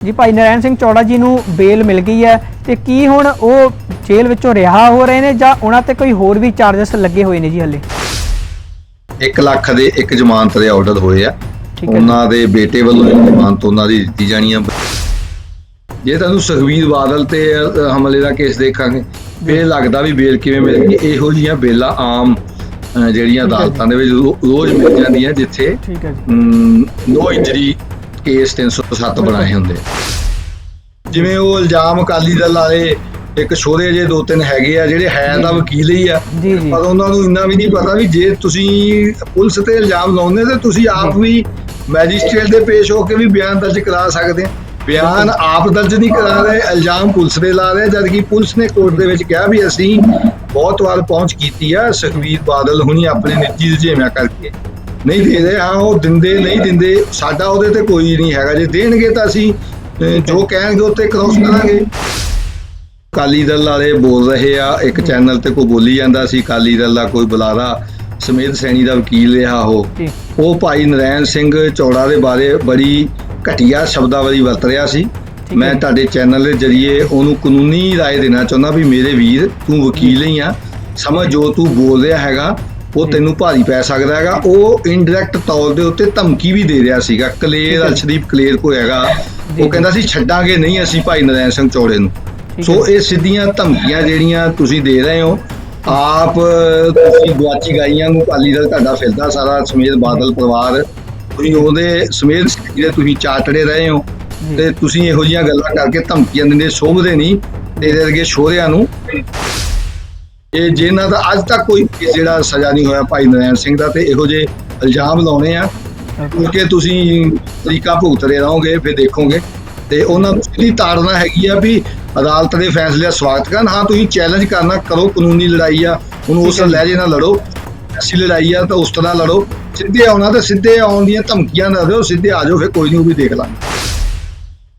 ਜੀ ਭਾਈ ਨਰੈਣ ਸਿੰਘ ਚੌੜਾ ਜੀ ਨੂੰ ਬੇਲ ਮਿਲ ਗਈ ਹੈ ਤੇ ਕੀ ਹੁਣ ਉਹ ਜੇਲ੍ਹ ਵਿੱਚੋਂ ਰਿਹਾ ਹੋ ਰਹੇ ਨੇ ਜਾਂ ਉਹਨਾਂ ਤੇ ਕੋਈ ਹੋਰ ਵੀ ਚਾਰजेस ਲੱਗੇ ਹੋਏ ਨੇ ਜੀ ਹੱਲੇ? 1 ਲੱਖ ਦੇ ਇੱਕ ਜ਼ਮਾਨਤ ਦੇ ਆਰਡਰ ਹੋਏ ਆ। ਉਹਨਾਂ ਦੇ ਬੇਟੇ ਵੱਲੋਂ ਜ਼ਮਾਨਤ ਉਹਨਾਂ ਦੀ ਦਿੱਤੀ ਜਾਣੀ ਆ। ਜੇ ਤੁਹਾਨੂੰ ਸੁਖਬੀਰ ਬਾਦਲ ਤੇ ਹਮਲੇ ਦਾ ਕੇਸ ਦੇਖਾਂਗੇ ਫੇਰ ਲੱਗਦਾ ਵੀ ਬੇਲ ਕਿਵੇਂ ਮਿਲੇਗੀ ਇਹੋ ਜਿਹੀਆਂ ਬੇਲਾਂ ਆਮ ਜਿਹੜੀਆਂ। ਅਦਾਲਤਾਂ ਦੇ ਵਿੱਚ ਰੋਜ਼ ਮਿਲ ਜਾਂਦੀਆਂ ਜਿੱਥੇ ਠੀਕ ਹੈ ਜੀ। ਨੋ ਇੰਜਰੀ ਕੇਸ 307 ਬਣਾਏ ਹੁੰਦੇ। ਜਿਵੇਂ ਉਹ ਇਲਜ਼ਾਮ ਅਕਾਲੀ ਦਲ ਵਾਲੇ ਇੱਕ ਛੋਰੇ ਜੇ ਦੋ ਤਿੰਨ ਹੈਗੇ ਆ ਜਿਹੜੇ ਹੈ ਤਾਂ ਵਕੀਲ ਹੀ ਆ। ਪਰ ਉਹਨਾਂ ਨੂੰ ਇੰਨਾ ਵੀ ਨਹੀਂ ਪਤਾ ਵੀ ਜੇ ਤੁਸੀਂ ਪੁਲਿਸ ਤੇ ਇਲਜ਼ਾਮ ਲਾਉਂਦੇ ਤੇ ਤੁਸੀਂ ਆਪ ਵੀ ਮੈਜਿਸਟ੍ਰੇਟ ਦੇ ਪੇਸ਼ ਹੋ ਕੇ ਵੀ ਬਿਆਨ ਦਰਜ ਕਰਾ ਸਕਦੇ ਆ। ਬਿਆਨ ਆਪ ਦਰਜ ਨਹੀਂ ਕਰਾ ਰਹੇ ਇਲਜ਼ਾਮ ਪੁਲਿਸ ਦੇ ਲਾ ਰਹੇ ਜਦ ਕਿ ਪੁਲਿਸ ਨੇ ਕੋਰਟ ਦੇ ਵਿੱਚ ਕਿਹਾ ਵੀ ਅਸੀਂ ਬਹੁਤ ਵਾਰ ਪਹੁੰਚ ਕੀਤੀ ਆ ਸੁਖਵੀਰ ਬਾਦਲ ਹੁਣੀ ਆਪਣੇ ਨਿੱਜੀ ਰੁਝੇਵਿਆਂ ਕਰਕੇ। ਨਹੀਂ ਦੇ ਰਹੇ ਹਾਂ ਉਹ ਦਿੰਦੇ ਨਹੀਂ ਦਿੰਦੇ ਸਾਡਾ ਉਹਦੇ ਤੇ ਕੋਈ ਨਹੀਂ ਹੈਗਾ ਜੇ ਦੇਣਗੇ ਤਾਂ ਅਸੀਂ ਅਹ, ਜੋ ਕਹਿਣਗੇ ਉੱਤੇ ਕ੍ਰੋਸ ਕਰਾਂਗੇ ਕਾਲੀ ਦਲ ਵਾਲੇ ਬੋਲ ਰਹੇ ਆ ਇੱਕ ਚੈਨਲ ਤੇ ਕੋਈ ਬੋਲੀ ਜਾਂਦਾ ਸੀ ਕਾਲੀ ਦਲ ਦਾ ਕੋਈ ਬੁਲਾਰਾ ਸਮੇਤ ਸੈਣੀ ਦਾ ਵਕੀਲ ਰਿਹਾ ਉਹ ਜੀ ਉਹ ਭਾਈ ਨਰੈਣ ਸਿੰਘ ਚੌੜਾ ਦੇ ਬਾਰੇ ਬੜੀ ਘਟੀਆ ਸ਼ਬਦਾਵਲੀ ਵਰਤ ਰਿਹਾ ਸੀ ਹੈ। ਮੈਂ ਤੁਹਾਡੇ ਚੈਨਲ ਦੇ ਜਰੀਏ ਉਹਨੂੰ ਕਾਨੂੰਨੀ رائے ਦੇਣਾ ਚਾਹੁੰਦਾ ਵੀ ਮੇਰੇ ਵੀਰ ਤੂੰ ਵਕੀਲ ਹੀ ਆ ਸਮਝ ਜੋ ਤੂੰ ਬੋਲ ਰਿਹਾ ਹੈਗਾ ਉਹ। ਤੈਨੂੰ ਭਾਰੀ ਪੈ ਸਕਦਾ ਹੈਗਾ ਉਹ ਇਨਡਾਇਰੈਕਟ ਤੌਰ ਦੇ ਉੱਤੇ ਧਮਕੀ ਵੀ ਦੇ ਰਿਹਾ ਸੀਗਾ ਕਲੇਰ ਹੈ। ਅਰਸ਼ਦੀਪ ਕਲੇਰ ਕੋ ਹੈਗਾ ਉਹ। ਕਹਿੰਦਾ ਸੀ ਛੱਡਾਂਗੇ ਨਹੀਂ ਅਸੀਂ ਭਾਈ ਨਰੈਣ ਸਿੰਘ ਚੌੜੇ ਨੂੰ ਸੋ। ਇਹ ਸਿੱਧੀਆਂ ਧਮਕੀਆਂ ਜਿਹੜੀਆਂ ਤੁਸੀਂ ਦੇ ਰਹੇ ਹੋ ਆਪ ਤੁਸੀਂ ਗੁਆਚੀ ਗਾਈਆਂ ਨੂੰ ਅਕਾਲੀ ਦਲ ਤੁਹਾਡਾ ਫਿਰਦਾ ਸਾਰਾ ਸਮੇਤ ਬਾਦਲ ਪਰਿਵਾਰ ਤੁਸੀਂ ਉਹਦੇ ਸਮੇਤ ਜਿਹੜੇ ਤੁਸੀਂ ਚਾਟੜੇ ਰਹੇ ਹੋ। ਤੇ ਤੁਸੀਂ ਇਹੋ ਜਿਹੀਆਂ ਗੱਲਾਂ ਕਰਕੇ ਧਮਕੀਆਂ ਦਿੰਦੇ ਸੋਭਦੇ ਨਹੀਂ ਤੇਰੇ ਵਰਗੇ ਸ਼ੋਹਰਿਆਂ ਨੂੰ ਇਹ ਜਿਨ੍ਹਾਂ ਦਾ ਅੱਜ ਤੱਕ ਕੋਈ ਜਿਹੜਾ ਸਜ਼ਾ ਨਹੀਂ ਹੋਇਆ ਭਾਈ ਨਰੈਣ ਸਿੰਘ ਦਾ ਤੇ ਇਹੋ ਜਿਹੇ ਇਲਜ਼ਾਮ ਲਾਉਣੇ ਆ। ਕਿਉਂਕਿ ਤੁਸੀਂ ਤਰੀਕਾ ਭੁਗਤਦੇ ਰਹੋਗੇ ਫਿਰ ਦੇਖੋਗੇ। ਤੇ ਉਹਨਾਂ ਨੂੰ ਸਿੱਧੀ ਤਾੜਨਾ ਹੈਗੀ ਆ ਵੀ ਅਦਾਲਤ ਦੇ ਫੈਸਲੇ ਦਾ ਸਵਾਗਤ ਕਰਨ। ਹਾਂ ਤੁਸੀਂ ਚੈਲੰਜ ਕਰਨਾ ਕਰੋ ਕਾਨੂੰਨੀ ਲੜਾਈ ਆ। ਉਹਨੂੰ ਉਸ ਜੀ। ਲਹਿਜੇ ਨਾਲ ਲੜੋ। ਐਸੀ ਲੜਾਈ ਆ ਤਾਂ ਉਸ ਤਰ੍ਹਾਂ ਲੜੋ। ਸਿੱਧੇ ਆਉਣਾ ਤੇ ਸਿੱਧੇ ਆਉਣ ਦੀਆਂ ਧਮਕੀਆਂ ਨਾ ਦਿਓ ਸਿੱਧੇ ਆ ਜਾਓ ਫਿਰ ਕੋਈ ਨਹੀਂ ਉਹ ਵੀ ਦੇਖ ਲਾਂਗੇ।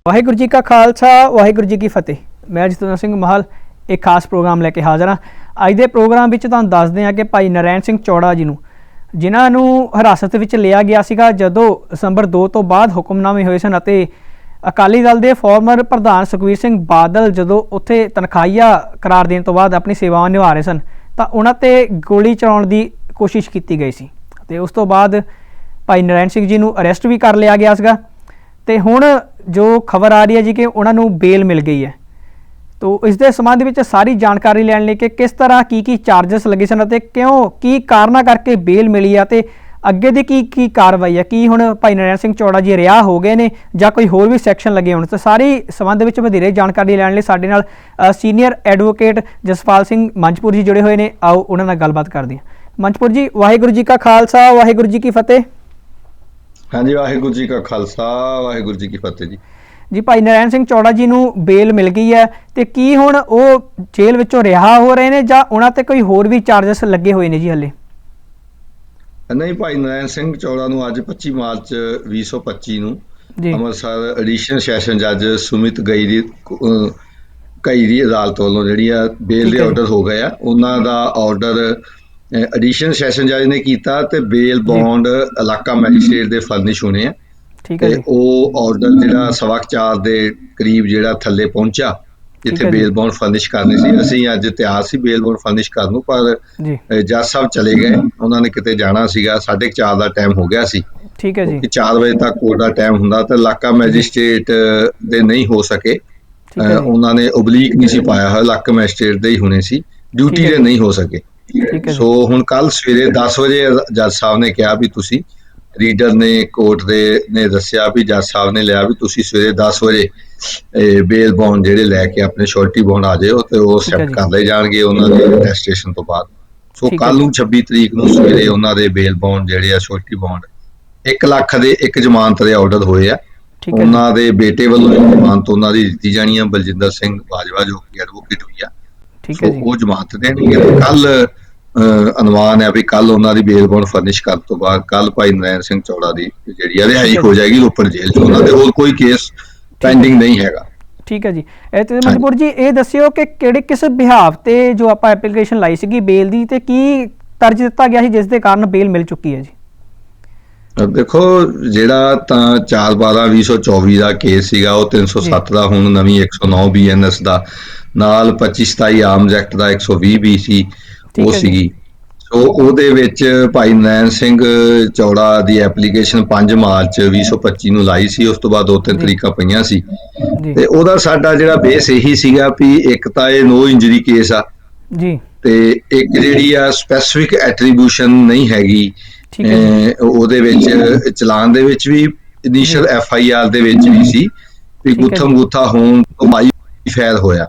ਵਾਹਿਗੁਰੂ ਜੀ ਕਾ ਖਾਲਸਾ ਵਾਹਿਗੁਰੂ ਜੀ ਕੀ ਫਤਿਹ। ਮੈਂ ਜਤਨ ਸਿੰਘ ਮਹਾਲ ਇੱਕ ਖਾਸ ਪ੍ਰੋਗਰਾਮ ਲੈ ਕੇ ਹਾਜ਼ਰ ਹਾਂ। ਅੱਜ ਦੇ ਪ੍ਰੋਗਰਾਮ ਵਿੱਚ ਤੁਹਾਨੂੰ ਦੱਸਦੇ ਹਾਂ ਕਿ ਭਾਈ ਨਰੈਣ ਸਿੰਘ ਚੌੜਾ ਜੀ ਨੂੰ, ਜਿਨ੍ਹਾਂ ਨੂੰ ਹਿਰਾਸਤ ਵਿੱਚ ਲਿਆ ਗਿਆ ਸੀਗਾ ਜਦੋਂ ਦਸੰਬਰ 2 ਤੋਂ ਬਾਅਦ ਹੁਕਮਨਾਮੇ ਹੋਏ ਸਨ ਅਤੇ ਅਕਾਲੀ ਦਲ ਦੇ ਫਾਰਮਰ ਪ੍ਰਧਾਨ ਸੁਖਵੀਰ ਸਿੰਘ ਬਾਦਲ ਜਦੋਂ ਉੱਥੇ ਤਨਖਾਹੀਆ ਕਰਾਰ ਦੇਣ ਤੋਂ ਬਾਅਦ ਆਪਣੀ ਸੇਵਾਵਾਂ ਨਿਭਾ ਰਹੇ ਸਨ, ਤਾਂ ਉਹਨਾਂ ਤੇ ਗੋਲੀ ਚਲਾਉਣ ਦੀ ਕੋਸ਼ਿਸ਼ ਕੀਤੀ ਗਈ ਸੀ ਤੇ ਉਸ ਤੋਂ ਬਾਅਦ ਭਾਈ ਨਰੈਣ ਸਿੰਘ ਜੀ ਨੂੰ ਅਰੈਸਟ ਵੀ ਕਰ ਲਿਆ ਗਿਆ ਸੀਗਾ। ਤੇ ਹੁਣ ਜੋ ਖਬਰ ਆ ਰਹੀ ਹੈ ਜੀ ਕਿ ਉਹਨਾਂ ਨੂੰ ਬੇਲ ਮਿਲ ਗਈ ਹੈ। ਤੋ ਇਸ ਦੇ ਸੰਬੰਧ ਵਿੱਚ ਸਾਰੀ ਜਾਣਕਾਰੀ ਲੈਣ ਲਈ ਕਿ ਕਿਸ ਤਰ੍ਹਾਂ ਕੀ ਕੀ ਚਾਰजेस ਲੱਗੇ ਸਨ ਅਤੇ ਕਿਉਂ ਕੀ ਕਾਰਨਾਂ ਕਰਕੇ ਬੇਲ ਮਿਲੀ ਆ ਤੇ ਅੱਗੇ ਦੀ ਕੀ ਕੀ ਕਾਰਵਾਈ ਹੈ ਕੀ ਹੁਣ ਭਾਈ ਨਰੈਣ ਸਿੰਘ ਚੌੜਾ ਜੀ ਰਿਹਾ ਹੋ ਗਏ ਨੇ ਜਾਂ ਕੋਈ ਹੋਰ ਵੀ ਸੈਕਸ਼ਨ ਲੱਗੇ ਹੋਣ, ਤਾਂ ਸਾਰੀ ਸੰਬੰਧ ਵਿੱਚ ਵਧੇਰੇ ਜਾਣਕਾਰੀ ਲੈਣ ਲਈ ਸਾਡੇ ਨਾਲ ਸੀਨੀਅਰ ਐਡਵੋਕੇਟ ਜਸਪਾਲ ਸਿੰਘ ਮੰਚਪੁਰ ਜੀ ਜੁੜੇ ਹੋਏ ਨੇ। ਆਓ ਉਹਨਾਂ ਨਾਲ ਗੱਲਬਾਤ ਕਰਦੇ ਹਾਂ। ਮੰਚਪੁਰ ਜੀ, ਵਾਹਿਗੁਰੂ ਜੀ ਕਾ ਖਾਲਸਾ, ਵਾਹਿਗੁਰੂ ਜੀ ਕੀ ਫਤਿਹ। ਹਾਂਜੀ, ਵਾਹਿਗੁਰੂ ਜੀ ਕਾ ਖਾਲਸਾ, ਵਾਹਿਗੁਰੂ ਜੀ ਕੀ ਫਤਿਹ ਜੀ। ਜੀ ਭਾਈ ਨਰੈਣ ਸਿੰਘ ਚੌੜਾ ਜੀ ਨੂੰ ਬੇਲ ਮਿਲ ਗਈ ਹੈ ਤੇ ਕੀ ਹੁਣ ਉਹ ਜੇਲ੍ਹ ਵਿੱਚੋਂ ਰਿਹਾ ਹੋ ਰਹੇ ਨੇ ਜਾਂ ਉਹਨਾਂ ਤੇ ਕੋਈ ਹੋਰ ਵੀ ਚਾਰजेस ਲੱਗੇ ਹੋਏ ਨੇ ਜੀ ਹੱਲੇ? ਨਹੀਂ ਭਾਈ ਨਰੈਣ ਸਿੰਘ ਚੌੜਾ ਨੂੰ ਅੱਜ 25 ਮਾਰਚ 2025 ਨੂੰ ਅੰਮ੍ਰਿਤਸਰ ਐਡੀਸ਼ਨਲ ਸੈਸ਼ਨ ਜੱਜ ਸੁਮਿਤ ਗਈ ਦੀ ਕਈ ਦੀ ਅਦਾਲਤ ਵੱਲੋਂ ਜਿਹੜੀ ਆ ਬੇਲ ਦੇ। ਆਰਡਰ ਹੋ ਗਏ ਆ। ਉਹਨਾਂ ਦਾ ਆਰਡਰ ਐਡੀਸ਼ਨਲ ਸੈਸ਼ਨ ਜੱਜ ਨੇ ਕੀਤਾ ਤੇ ਬੇਲ ਬੌਂਡ ਇਲਾਕਾ ਮੈਜਿਸਟ੍ਰੇਟ ਦੇ ਫਰਨਿਸ਼ ਹੋਣੇ ਆ। ਠੀਕ ਹੈ ਤੇ ਉਹ ਆਰਡਰ ਜਿਹੜਾ ਸਵਾ ਕੁ ਚਾਰ ਦੇ ਕਰੀਬ ਜਿਹੜਾ ਥੱਲੇ ਪਹੁੰਚਾ ਜਿੱਥੇ ਹੈ ਜੀ। ਬੇਲ ਬੌਂਡ ਫਰਨਿਸ਼ ਕਰਨੀ ਸੀ। ਅਸੀਂ ਅੱਜ ਤਿਆਰ ਸੀ ਬੇਲ ਬੌਂਡ ਫਰਨਿਸ਼ ਕਰਨ ਨੂੰ ਪਰ ਜੱਜ ਸਾਹਿਬ ਚਲੇ ਗਏ। ਉਹਨਾਂ ਨੇ ਕਿਤੇ ਜਾਣਾ ਸੀਗਾ 4:30 ਦਾ ਟਾਈਮ ਹੋ ਗਿਆ ਸੀ। ਠੀਕ ਹੈ ਜੀ। ਕਿ 4 ਵਜੇ ਤੱਕ ਕੋਰਟ ਦਾ ਟਾਈਮ ਹੁੰਦਾ ਤੇ ਇਲਾਕਾ ਮੈਜਿਸਟ੍ਰੇਟ ਦੇ ਨਹੀਂ ਹੋ ਸਕੇ। ਉਹਨਾਂ ਨੇ ਓਬਲੀਕ ਨਹੀਂ ਸੀ ਪਾਇਆ ਹੋਇਆ ਇਲਾਕਾ ਮੈਜਿਸਟ੍ਰੇਟ ਦੇ ਹੀ ਹੋਣੇ ਸੀ। ਡਿਊਟੀ ਦੇ। ਨਹੀਂ ਹੋ ਸਕੇ। ਸੋ ਹੁਣ ਕੱਲ ਸਵੇਰੇ 10 ਵਜੇ ਜੱਜ ਸਾਹਿਬ ਨੇ ਕਿਹਾ ਵੀ ਤੁਸੀਂ ਰੀਡਰ ਨੇ ਕੋਰਟ ਦੇ ਨੇ ਦੱਸਿਆ ਵੀ ਜੱਜ ਸਾਹਿਬ ਨੇ ਲਿਆ ਵੀ ਤੁਸੀਂ ਸਵੇਰੇ 10 ਵਜੇ ਬੇਲ ਬੌਂਡ ਜਿਹੜੇ ਲੈ ਕੇ ਆਪਣੇ ਸ਼ੋਰਟੀ ਬੌਂਡ ਆ ਜਾਓ ਤੇ ਉਹ ਜੀ। ਕਰ ਲਏ ਜਾਣਗੇ ਉਹਨਾਂ ਦੇ ਅਟੈਸਟੇਸ਼ਨ ਤੋਂ ਬਾਅਦ। ਸੋ ਕੱਲ। ਨੂੰ 26 ਤਰੀਕ ਨੂੰ ਸਵੇਰੇ ਉਹਨਾਂ ਦੇ ਬੇਲ ਬੌਂਡ ਜਿਹੜੇ ਆ ਸ਼ੋਰਟੀ ਬੌਂਡ 1 ਲੱਖ ਦੇ ਇੱਕ ਜ਼ਮਾਨਤ ਦੇ ਆਰਡਰ ਹੋਏ ਆ। ਉਹਨਾਂ ਦੇ ਬੇਟੇ ਵੱਲੋਂ ਜ਼ਮਾਨਤ ਉਹਨਾਂ ਦੀ ਦਿੱਤੀ ਜਾਣੀ ਆ ਬਲਜਿੰਦਰ ਸਿੰਘ ਬਾਜਵਾ ਜੋ ਕਿ ਐਡਵੋਕੇਟ ਵੀ ਆ। ਠੀਕ ਹੈ ਸੋ ਜੀ। ਉਹ ਜਮਾਨਤ ਦੇਣਗੇ। ਕੱਲ ਅਨੁਮਾਨ ਹੈ ਵੀ ਕੱਲ ਉਹਨਾਂ ਦੀ ਬੇਲ ਬੌਂਡ ਫਰਨਿਸ਼ ਕਰਨ ਤੋਂ ਬਾਅਦ ਕੱਲ ਭਾਈ ਨਰੈਣ ਸਿੰਘ ਚੌੜਾ ਦੀ ਜਿਹੜੀ ਰਿਹਾਈ ਹੋ ਜਾਏਗੀ ਰੋਪੜ ਜੇਲ੍ਹ 'ਚ। ਉਹਨਾਂ ਦੇ ਹੋਰ ਕੋਈ ਕੇਸ ਪੈਂਡਿੰਗ ਨਹੀਂ ਹੈਗਾ। ਠੀਕ ਹੈ ਜੀ। ਇਹ ਤੇ ਮਨਪੁਰ ਜੀ ਇਹ ਦੱਸਿਓ ਕਿ ਕਿਹੜੇ ਕਿਸ ਬਿਹਾਵ ਤੇ ਜੋ ਆਪਾਂ ਐਪਲੀਕੇਸ਼ਨ ਲਾਈ ਸੀਗੀ ਬੇਲ ਦੀ ਤੇ ਕੀ ਤਰਜ ਦਿੱਤਾ ਗਿਆ ਸੀ ਜਿਸ ਦੇ ਕਾਰਨ ਬੇਲ ਮਿਲ ਚੁੱਕੀ ਹੈ ਜੀ? ਦੇਖੋ ਜਿਹੜਾ ਤਾਂ 4/12/2024 ਦਾ ਕੇਸ ਸੀਗਾ ਉਹ 307 ਦਾ ਹੁਣ ਨਵੀਂ 109 ਬੀਐਨਐਸ ਦਾ ਨਾਲ 25 27 ਆਰਮਜ਼ ਐਕਟ ਦਾ 120 ਬੀ ਸੀ ਠੀਕ ਉਹ। ਸੀਗੀ। ਸੋ ਉਹਦੇ ਵਿੱਚ ਭਾਈ ਨਰੈਣ ਸਿੰਘ ਚੌੜਾ ਦੀ ਐਪਲੀਕੇਸ਼ਨ 5 ਮਾਰਚ 2025 ਨੂੰ ਲਾਈ ਸੀ। ਉਸ ਤੋਂ ਬਾਅਦ ਦੋ ਤਿੰਨ। ਤਰੀਕਾਂ ਪਈਆਂ ਸੀ। ਤੇ ਉਹਦਾ ਸਾਡਾ ਜਿਹੜਾ ਬੇਸ ਇਹੀ ਸੀਗਾ ਵੀ ਇੱਕ ਤਾਂ ਇਹ ਨੋ ਇੰਜਰੀ ਕੇਸ ਆ। ਜੀ। ਤੇ ਇੱਕ ਜਿਹੜੀ ਆ ਸਪੈਸੀਫਿਕ ਐਟਰੀਬਿਊਸ਼ਨ ਨਹੀਂ ਹੈਗੀ। ਉਹਦੇ ਵਿੱਚ ਚਲਾਨ ਦੇ ਵਿੱਚ ਵੀ ਇਨੀਸ਼ੀਅਲ ਐਫ ਆਈ ਆਰ ਦੇ ਵਿੱਚ ਵੀ ਸੀ। ਵੀ ਗੁੱਥਮ। ਗੁੱਥਾ ਹੋਣ ਤੋਂ ਬਾਈ ਫੈਰ ਹੋਇਆ।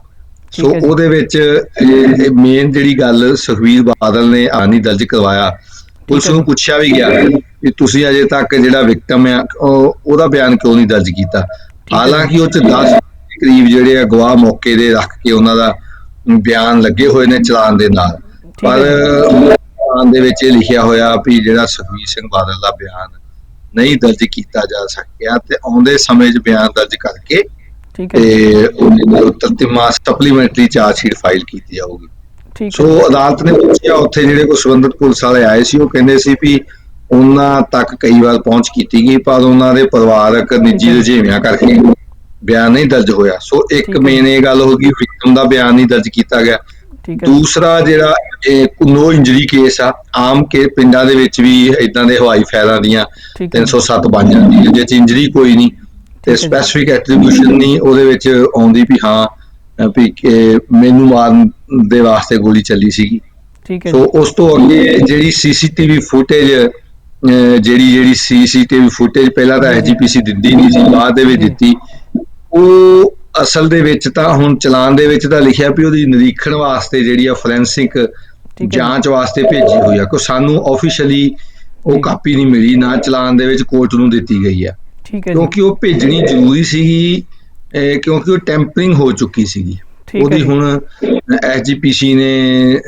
ਸੋ। ਉਹਦੇ ਵਿੱਚ ਮੇਨ ਜਿਹੜੀ ਗੱਲ ਸੁਖਵੀਰ ਬਾਦਲ ਨੇ ਆਨੀ ਦਰਜ ਕਰਵਾਇਆ ਪੁਲਿਸ ਨੂੰ। ਪੁੱਛਿਆ ਵੀ ਗਿਆ ਵੀ ਤੁਸੀਂ ਅਜੇ ਤੱਕ ਜਿਹੜਾ ਵਿਕਟਮ ਆ ਉਹ ਉਹਦਾ ਬਿਆਨ ਕਿਉਂ ਨਹੀਂ ਦਰਜ ਕੀਤਾ ਹਾਲਾਂਕਿ ਉਹ ਚ 10 ਦੇ ਕਰੀਬ ਜਿਹੜੇ ਆ ਗਵਾਹ ਮੌਕੇ ਦੇ ਰੱਖ ਕੇ ਉਹਨਾਂ ਦਾ ਬਿਆਨ ਲੱਗੇ ਹੋਏ ਨੇ ਚਲਾਨ ਦੇ ਨਾਲ ਪਰ ਬਿਆਨ ਦੇ ਵਿੱਚ ਇਹ ਲਿਖਿਆ ਹੋਇਆ ਵੀ ਜਿਹੜਾ ਸੁਖਵੀਰ ਸਿੰਘ ਬਾਦਲ ਦਾ ਬਿਆਨ ਨਹੀਂ ਦਰਜ ਕੀਤਾ ਜਾ ਸਕਿਆ ਤੇ ਆਉਂਦੇ ਸਮੇਂ 'ਚ ਬਿਆਨ ਦਰਜ ਕਰਕੇ ਠੀਕ ਹੈ। ਤੇ ਉਹਦੇ ਉੱਤਰ ਤੇ ਮਾਸ ਸਪਲੀਮੈਂਟਰੀ ਚਾਰਜ ਸ਼ੀਟ ਫਾਈਲ ਕੀਤੀ ਜਾਊਗੀ ਠੀਕ ਸੋ ਅਦਾਲਤ ਨੇ ਪੁੱਛਿਆ ਉੱਥੇ ਜਿਹੜੇ ਕੋ ਸੰਬੰਧਿਤ ਪੁਲਿਸ ਵਾਲੇ ਆਏ ਸੀ ਉਹ ਕਹਿੰਦੇ ਸੀ ਵੀ ਉਹਨਾਂ ਤੱਕ ਕਈ ਵਾਰ ਪਹੁੰਚ ਕੀਤੀ ਗਈ ਪਰ ਉਹਨਾਂ ਦੇ ਪਰਿਵਾਰਕ ਨਿੱਜੀ। ਰੁਝੇਵਿਆਂ ਕਰਕੇ ਬਿਆਨ ਨਹੀਂ ਦਰਜ ਹੋਇਆ। ਸੋ ਇੱਕ। ਮੇਨ ਇਹ ਗੱਲ ਹੋ ਗਈ ਵਿਕਟਮ ਦਾ ਬਿਆਨ ਨਹੀਂ ਦਰਜ ਕੀਤਾ ਗਿਆ। ਦੂਸਰਾ ਜਿਹੜਾ ਨੋ ਇੰਜਰੀ ਕੇਸ ਆ ਆਮ ਕੇ ਪਿੰਡਾਂ ਦੇ ਵਿੱਚ ਵੀ ਇਦਾਂ ਦੇ ਹਵਾਈ ਫਾਇਰਾਂ ਦੀਆਂ ਠੀਕ ਹੈ। ਜੀ, 307 ਬਣ ਜਾਂਦੀ ਹੈ ਜੇ ਚ ਇੰਜਰੀ ਕੋਈ ਨਹੀਂ। ਤੇ। ਸਪੈਸੀਫਿਕ ਐਟਰੀਬਿਊਸ਼ਨ ਨਹੀਂ ਉਹਦੇ ਵਿੱਚ ਆਉਂਦੀ ਵੀ ਹਾਂ ਵੀ ਮੈਨੂੰ ਮਾਰਨ ਦੇ ਵਾਸਤੇ ਗੋਲੀ ਚੱਲੀ ਸੀਗੀ ਠੀਕ ਹੈ ਸੋ ਉਸ ਤੋਂ ਅੱਗੇ ਜਿਹੜੀ ਸੀਸੀਟੀਵੀ ਫੁਟੇਜ ਜਿਹੜੀ ਜਿਹੜੀ ਸੀਸੀਟੀਵੀ ਫੁਟੇਜ ਪਹਿਲਾਂ ਤਾਂ। ਐਸਜੀਪੀਸੀ ਦਿੰਦੀ ਨਹੀਂ ਸੀ ਬਾਅਦ ਦੇ ਵਿੱਚ। ਦਿੱਤੀ ਉਹ ਅਸਲ ਦੇ ਵਿੱਚ ਤਾਂ ਹੁਣ ਚਲਾਨ ਦੇ ਵਿੱਚ ਤਾਂ ਲਿਖਿਆ ਵੀ ਉਹਦੀ ਨਿਰੀਖਣ ਵਾਸਤੇ ਜਿਹੜੀ ਆ ਫੋਰੈਂਸਿਕ। ਜਾਂਚ ਵਾਸਤੇ ਭੇਜੀ ਹੋਈ ਆ ਕੋ ਸਾਨੂੰ ਆਫੀਸ਼ੀਅਲੀ ਉਹ। ਕਾਪੀ ਨਹੀਂ ਮਿਲੀ ਨਾ ਚਲਾਨ ਦੇ ਵਿੱਚ ਕੋਰਟ ਨੂੰ ਦਿੱਤੀ ਗਈ ਆ ਠੀਕ ਹੈ ਜੀ, ਕਿਉਂਕਿ ਉਹ ਭੇਜਣੀ ਜ਼ਰੂਰੀ ਸੀਗੀ ਕਿਉਂਕਿ ਉਹ ਟੈਂਪਰਿੰਗ ਹੋ ਚੁੱਕੀ ਸੀਗੀ। ਉਹਦੀ ਹੁਣ ਐਸਜੀਪੀਸੀ ਨੇ